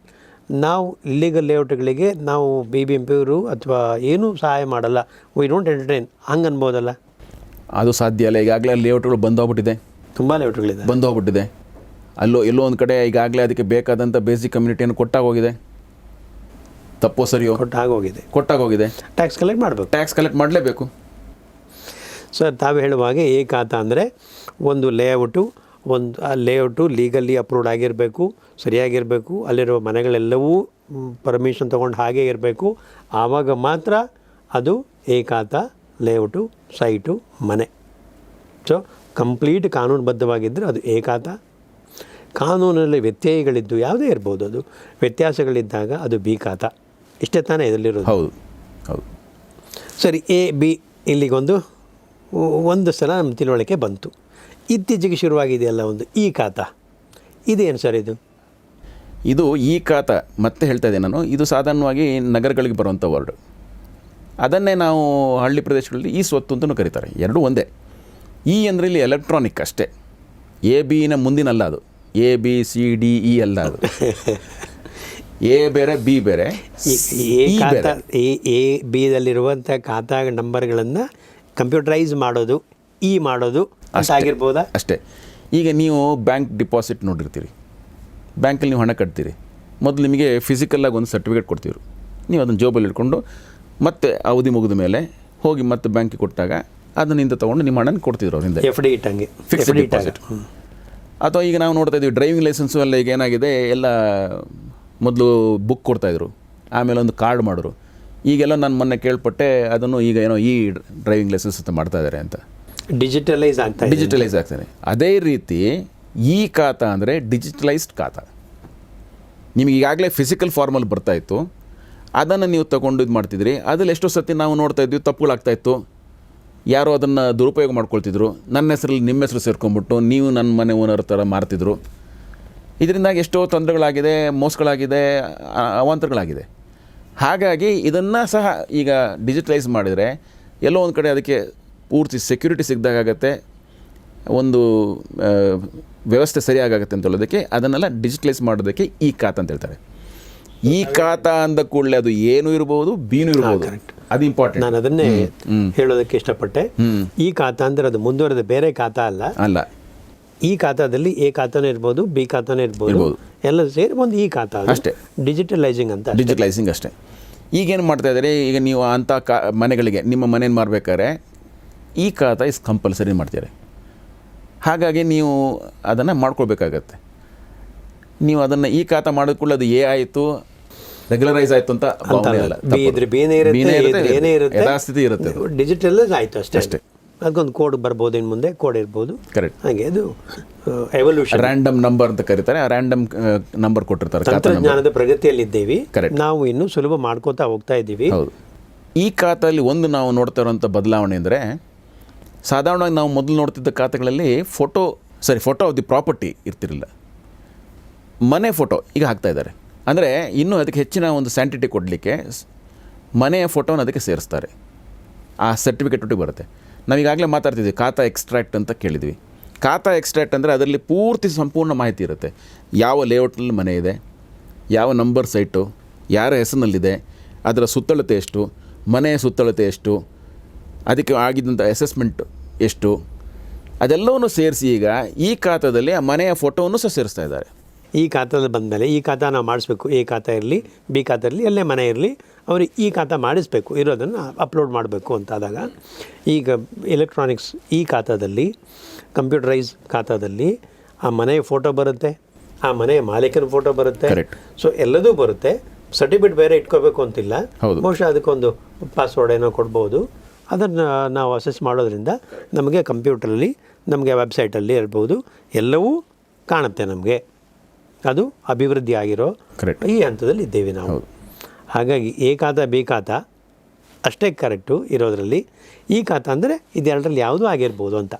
ನಾವು ಇಲ್ಲಿಗಲ್ ಲೇಔಟ್ಗಳಿಗೆ ನಾವು ಬಿ ಬಿ ಎಂ ಪಿಯವರು ಅಥವಾ ಏನೂ ಸಹಾಯ ಮಾಡಲ್ಲ. ವಿ ಡೋಂಟ್ ಎಂಟರ್ಟೈನ್ ಹಂಗೆ ಅನ್ಬೋದಲ್ಲ ಅದು ಸಾಧ್ಯ ಅಲ್ಲ. ಈಗಾಗಲೇ ಲೇಔಟ್ಗಳು ಬಂದೋಗ್ಬಿಟ್ಟಿದೆ. ತುಂಬ ಲೇಔಟ್ಗಳಿದೆ ಬಂದೋಗ್ಬಿಟ್ಟಿದೆ. ಅಲ್ಲೋ ಎಲ್ಲೋ ಒಂದು ಕಡೆ ಈಗಾಗಲೇ ಅದಕ್ಕೆ ಬೇಕಾದಂಥ ಬೇಸಿಕ್ ಕಮ್ಯುನಿಟಿಯನ್ನು ಕೊಟ್ಟಾಗೋಗಿದೆ. ತಪ್ಪೋ ಸರಿಯೋ? ಕೊಟ್ಟಾಗೋಗಿದೆ. ಕೊಟ್ಟಾಗೋಗಿದೆ. ಟ್ಯಾಕ್ಸ್ ಕಲೆಕ್ಟ್ ಮಾಡಬೇಕು. ಟ್ಯಾಕ್ಸ್ ಕಲೆಕ್ಟ್ ಮಾಡಲೇಬೇಕು. ಸರ್ ತಾವು ಹೇಳುವ ಹಾಗೆ ಏಕಾತ ಅಂದರೆ ಒಂದು ಲೇಔಟು ಒಂದು ಆ ಲೇಔಟು ಲೀಗಲ್ಲಿ ಅಪ್ರೂವ್ಡ್ ಆಗಿರಬೇಕು ಸರಿಯಾಗಿರಬೇಕು ಅಲ್ಲಿರುವ ಮನೆಗಳೆಲ್ಲವೂ ಪರ್ಮಿಷನ್ ತೊಗೊಂಡು ಹಾಗೆ ಇರಬೇಕು. ಆವಾಗ ಮಾತ್ರ ಅದು ಏಕಾತ ಲೇಔಟು ಸೈಟು ಮನೆ. ಸೊ ಕಂಪ್ಲೀಟ್ ಕಾನೂನುಬದ್ಧವಾಗಿದ್ದರೆ ಅದು ಏಕಾತ. ಕಾನೂನಲ್ಲಿ ವ್ಯತ್ಯಯಗಳಿದ್ದು ಯಾವುದೇ ಇರ್ಬೋದು ಅದು. ವ್ಯತ್ಯಾಸಗಳಿದ್ದಾಗ ಅದು ಬಿ ಖಾತಾ ಇಷ್ಟೇ ತಾನೇ ಇದರಲ್ಲಿರೋದು ಹೌದು ಹೌದು. ಸರಿ ಎ ಬಿ ಇಲ್ಲಿಗೊಂದು ಒಂದು ಸಲ ನಮ್ಮ ತಿಳುವಳಿಕೆ ಬಂತು. ಇತ್ತೀಚೆಗೆ ಶುರುವಾಗಿದೆಯಲ್ಲ ಒಂದು ಈ ಖಾತಾ. ಇದೇನು ಸರ್ ಇದು? ಇದು ಈ ಖಾತ ಮತ್ತೆ ಹೇಳ್ತಾ ಇದ್ದೆ ನಾನು. ಇದು ಸಾಧಾರಣವಾಗಿ ನಗರಗಳಿಗೆ ಬರುವಂಥ ವರ್ಡ್ ಅದನ್ನೇ ನಾವು ಹಳ್ಳಿ ಪ್ರದೇಶಗಳಲ್ಲಿ ಈ ಸ್ವತ್ತು ಅಂತಲೂ ಕರೀತಾರೆ. ಎರಡೂ ಒಂದೇ. ಈ ಅಂದರೆ ಇಲ್ಲಿ ಎಲೆಕ್ಟ್ರಾನಿಕ್ ಅಷ್ಟೇ ಎ ಬಿನ ಮುಂದಿನಲ್ಲ ಅದು. A B C D E ಅಲ್ಲ ಅದು. ಎ ಬೇರೆ ಬಿ ಬೇರೆ. ಎ ಬಿದಲ್ಲಿರುವಂಥ ಖಾತಾ ನಂಬರ್ಗಳನ್ನು ಕಂಪ್ಯೂಟರೈಸ್ ಮಾಡೋದು ಈ ಮಾಡೋದು ಅಂತ ಅಷ್ಟೇ. ಆಗಿರ್ಬೋದಾ ಅಷ್ಟೇ. ಈಗ ನೀವು ಬ್ಯಾಂಕ್ ಡಿಪಾಸಿಟ್ ನೋಡಿರ್ತೀರಿ. ಬ್ಯಾಂಕಲ್ಲಿ ನೀವು ಹಣ ಕಟ್ತೀರಿ. ಮೊದಲು ನಿಮಗೆ ಫಿಸಿಕಲ್ಲಾಗಿ ಒಂದು ಸರ್ಟಿಫಿಕೇಟ್ ಕೊಡ್ತೀವಿ ನೀವು ಅದನ್ನು ಜೋಬಲ್ಲಿ ಇಟ್ಕೊಂಡು ಮತ್ತೆ ಅವಧಿ ಮುಗಿದ ಮೇಲೆ ಹೋಗಿ ಮತ್ತೆ ಬ್ಯಾಂಕಿಗೆ ಕೊಟ್ಟಾಗ ಅದನ್ನಿಂದ ತೊಗೊಂಡು ನಿಮ್ಮ ಹಣನ ಕೊಡ್ತಿದ್ರು ಅವರಿಂದ. F D ಇಟ್ಟಂಗೆ. Fixed deposit. ಅಥವಾ ಈಗ ನಾವು ನೋಡ್ತಾ ಇದ್ದೀವಿ ಡ್ರೈವಿಂಗ್ ಲೈಸೆನ್ಸು ಎಲ್ಲ ಈಗ ಏನಾಗಿದೆ ಎಲ್ಲ ಮೊದಲು ಬುಕ್ ಕೊಡ್ತಾಯಿದ್ರು. ಆಮೇಲೆ ಒಂದು ಕಾರ್ಡ್ ಮಾಡಿದ್ರು. ಈಗೆಲ್ಲ ನಾನು ಮೊನ್ನೆ ಕೇಳ್ಪಟ್ಟೆ ಅದನ್ನು ಈಗ ಏನೋ ಈ ಡ್ರೈವಿಂಗ್ ಲೈಸೆನ್ಸ್ ಅಂತ ಮಾಡ್ತಾ ಇದ್ದಾರೆ ಅಂತ. ಡಿಜಿಟಲೈಸ್ ಆಗ್ತಾ ಡಿಜಿಟಲೈಸ್ ಆಗ್ತಾನೆ ಅದೇ ರೀತಿ ಈ ಖಾತಾ ಅಂದರೆ ಡಿಜಿಟಲೈಸ್ಡ್ ಖಾತಾ. ನಿಮಗೆ ಈಗಾಗಲೇ ಫಿಸಿಕಲ್ ಫಾರ್ಮಲ್ಲಿ ಬರ್ತಾ ಇತ್ತು. ಅದನ್ನು ನೀವು ತಗೊಂಡು ಇದು ಮಾಡ್ತಿದ್ರಿ. ಅದರಲ್ಲಿ ಎಷ್ಟೋ ಸತಿ ನಾವು ನೋಡ್ತಾ ಇದ್ವಿ, ತಪ್ಪುಗಳಾಗ್ತಾ ಇತ್ತು. ಯಾರೋ ಅದನ್ನು ದುರುಪಯೋಗ ಮಾಡ್ಕೊಳ್ತಿದ್ರು. ನನ್ನ ಹೆಸರಲ್ಲಿ ನಿಮ್ಮ ಹೆಸರು ಸೇರ್ಕೊಂಡ್ಬಿಟ್ಟು ನೀವು ನನ್ನ ಮನೆ ಓನರ್ ಥರ ಮಾರ್ತಿದ್ರು. ಇದರಿಂದಾಗಿ ಎಷ್ಟೋ ತೊಂದರೆಗಳಾಗಿದೆ, ಮೋಸಗಳಾಗಿದೆ, ಅವಾಂತರಗಳಾಗಿದೆ. ಹಾಗಾಗಿ ಇದನ್ನು ಸಹ ಈಗ ಡಿಜಿಟಲೈಸ್ ಮಾಡಿದರೆ ಎಲ್ಲೋ ಒಂದು ಕಡೆ ಅದಕ್ಕೆ ಪೂರ್ತಿ ಸೆಕ್ಯೂರಿಟಿ ಸಿಗ್ದಾಗತ್ತೆ ಒಂದು ವ್ಯವಸ್ಥೆ ಸರಿಯಾಗತ್ತೆ ಅಂತ ಹೇಳೋದಕ್ಕೆ ಅದನ್ನೆಲ್ಲ ಡಿಜಿಟಲೈಸ್ ಮಾಡೋದಕ್ಕೆ ಈ ಖಾತ ಅಂತ ಹೇಳ್ತಾರೆ. ಈ ಖಾತ ಅಂದ ಕೂಡಲೇ ಅದು ಏನು ಇರಬಹುದು ಬೀನು ಇರಬಹುದು ಅದು ಇಂಪಾರ್ಟೆಂಟ್ ನಾನು ಅದನ್ನೇ ಹೇಳೋದಕ್ಕೆ ಇಷ್ಟಪಟ್ಟೆ. ಈ ಖಾತ ಅಂದರೆ ಅದು ಮುಂದುವರೆದ ಬೇರೆ ಖಾತ ಅಲ್ಲ. ಅಲ್ಲ. ಈ ಖಾತಾದಲ್ಲಿ ಎ ಖಾತಾನೇ ಇರ್ಬೋದು ಬಿ ಖಾತಾನೇ ಇರ್ಬೋದು. ಎಲ್ಲ ಸೇರಿ ಒಂದು ಈ ಖಾತಾ. ಅಷ್ಟೇ. ಡಿಜಿಟಲೈಸಿಂಗ್ ಅಂತ ಡಿಜಿಟಲೈಸಿಂಗ್ ಅಷ್ಟೇ. ಈಗೇನು ಮಾಡ್ತಾ ಇದ್ದಾರೆ ಈಗ ನೀವು ಅಂಥ ಕಾ ಮನೆಗಳಿಗೆ ನಿಮ್ಮ ಮನೇನ ಮಾರ್ಬೇಕಾದ್ರೆ ಈ ಕಾತ ಇಸ್ ಕಂಪಲ್ಸರಿ ಮಾಡ್ತಾರೆ. ಹಾಗಾಗಿ ನೀವು ಅದನ್ನು ಮಾಡ್ಕೊಳ್ಬೇಕಾಗತ್ತೆ. ನೀವು ಅದನ್ನು ಈ ಕಾತ ಮಾಡಿದ ಕೂಡ ಅದು ಏ ಆಯಿತು ರೆಗ್ಯುಲರೈಸ್ ಆಯಿತು ಅಂತ ಸ್ಥಿತಿ ಇರುತ್ತೆ ಯಥಾಸ್ಥಿತಿ. ಡಿಜಿಟಲ್ ಆಯಿತು ಅಷ್ಟೇ. ಅಷ್ಟೇ. ಅದಕ್ಕೊಂದು ಕೋಡ್ ಬರ್ಬೋದು ಇನ್ನು ಮುಂದೆ ಕೋಡ್ ಇರ್ಬೋದು. ಕರೆಕ್ಟ್ ಹಾಗೆ ಅದು ಎವಲ್ಯೂಷನ್ ರ್ಯಾಂಡಮ್ ನಂಬರ್ ಅಂತ ಕರೀತಾರೆ ಆ ರ್ಯಾಂಡಮ್ ನಂಬರ್ ಕೊಟ್ಟಿರ್ತಾರೆ ತಂತ್ರಜ್ಞಾನದ ಪ್ರಗತಿಯಲ್ಲಿದ್ದೇವೆ. ಕರೆಕ್ಟ್ ನಾವು ಇನ್ನೂ ಸುಲಭ ಮಾಡ್ಕೋತಾ ಹೋಗ್ತಾ ಇದ್ದೀವಿ. ಹೌದು. ಈ ಖಾತಲ್ಲಿ ಒಂದು ನಾವು ನೋಡ್ತಾ ಇರುವಂಥ ಬದಲಾವಣೆ ಅಂದರೆ ಸಾಧಾರಣವಾಗಿ ನಾವು ಮೊದಲು ನೋಡ್ತಿದ್ದ ಖಾತೆಗಳಲ್ಲಿ ಫೋಟೋ ಸರಿ ಫೋಟೋ ಆಫ್ ದಿ ಪ್ರಾಪರ್ಟಿ ಇರ್ತಿರಲಿಲ್ಲ. ಮನೆ ಫೋಟೋ ಈಗ ಹಾಕ್ತಾ ಇದ್ದಾರೆ. ಅಂದರೆ ಇನ್ನೂ ಅದಕ್ಕೆ ಹೆಚ್ಚಿನ ಒಂದು ಸ್ಯಾಂಟಿಟಿ ಕೊಡಲಿಕ್ಕೆ ಮನೆಯ ಫೋಟೋನ ಅದಕ್ಕೆ ಸೇರಿಸ್ತಾರೆ. ಆ ಸರ್ಟಿಫಿಕೇಟ್ ಒಟ್ಟಿಗೆ ಬರುತ್ತೆ. ನಾವೀಗಾಗಲೇ ಮಾತಾಡ್ತಿದ್ವಿ, ಖಾತಾ ಎಕ್ಸ್ಟ್ರಾಕ್ಟ್ ಅಂತ ಕೇಳಿದ್ವಿ. ಖಾತಾ ಎಕ್ಸ್ಟ್ರಾಕ್ಟ್ ಅಂದರೆ ಅದರಲ್ಲಿ ಪೂರ್ತಿ ಸಂಪೂರ್ಣ ಮಾಹಿತಿ ಇರುತ್ತೆ. ಯಾವ ಲೇಔಟ್ನಲ್ಲಿ ಮನೆ ಇದೆ, ಯಾವ ನಂಬರ್ ಸೈಟು ಯಾರ ಹೆಸರಿನಲ್ಲಿದೆ, ಅದರ ಸುತ್ತಳತೆ ಎಷ್ಟು, ಮನೆಯ ಸುತ್ತಳತೆ ಎಷ್ಟು ಅದಕ್ಕೆ ಆಗಿದ್ದಂಥ ಅಸೆಸ್ಮೆಂಟ್ ಎಷ್ಟು? ಅದೆಲ್ಲವನ್ನು ಸೇರಿಸಿ ಈಗ ಈ ಖಾತಾದಲ್ಲಿ ಆ ಮನೆಯ ಫೋಟೋವನ್ನು ಸಹ ಸೇರಿಸ್ತಾ ಇದ್ದಾರೆ. ಈ ಖಾತಾದಲ್ಲಿ ಬಂದಮೇಲೆ ಈ ಖಾತಾ ನಾವು ಮಾಡಿಸ್ಬೇಕು. ಎ ಖಾತಾ ಇರಲಿ ಬಿ ಖಾತಾ ಇರಲಿ ಎಲ್ಲೇ ಮನೆ ಇರಲಿ ಅವ್ರಿಗೆ ಈ ಖಾತಾ ಮಾಡಿಸ್ಬೇಕು. ಇರೋದನ್ನು ಅಪ್ಲೋಡ್ ಮಾಡಬೇಕು ಅಂತಾದಾಗ ಈಗ ಎಲೆಕ್ಟ್ರಾನಿಕ್ಸ್ ಈ ಖಾತಾದಲ್ಲಿ ಕಂಪ್ಯೂಟರೈಸ್ ಖಾತಾದಲ್ಲಿ ಆ ಮನೆಯ ಫೋಟೋ ಬರುತ್ತೆ ಆ ಮನೆಯ ಮಾಲೀಕನ ಫೋಟೋ ಬರುತ್ತೆ. ಸೊ ಎಲ್ಲದೂ ಬರುತ್ತೆ. ಸರ್ಟಿಫಿಕೇಟ್ ಬೇರೆ ಇಟ್ಕೋಬೇಕು ಅಂತಿಲ್ಲ. ಬಹುಶಃ ಅದಕ್ಕೊಂದು ಪಾಸ್ವರ್ಡ್ ಏನೋ ಕೊಡ್ಬೋದು. ಅದನ್ನು ನಾವು ಅಸೆಸ್ ಮಾಡೋದ್ರಿಂದ ನಮಗೆ ಕಂಪ್ಯೂಟ್ರಲ್ಲಿ ನಮಗೆ ವೆಬ್ಸೈಟಲ್ಲಿ ಇರ್ಬೋದು ಎಲ್ಲವೂ ಕಾಣುತ್ತೆ ನಮಗೆ. ಅದು ಅಭಿವೃದ್ಧಿ ಆಗಿರೋ ಕರೆಕ್ಟ್ ಈ ಹಂತದಲ್ಲಿ ಇದ್ದೇವೆ ನಾವು. ಹಾಗಾಗಿ ಎ ಖಾತ ಬಿ ಖಾತಾ ಅಷ್ಟೇ ಕರೆಕ್ಟು ಇರೋದರಲ್ಲಿ. ಈ ಖಾತ ಅಂದರೆ ಇದೆರಡರಲ್ಲಿ ಯಾವುದೂ ಆಗಿರ್ಬೋದು ಅಂತ.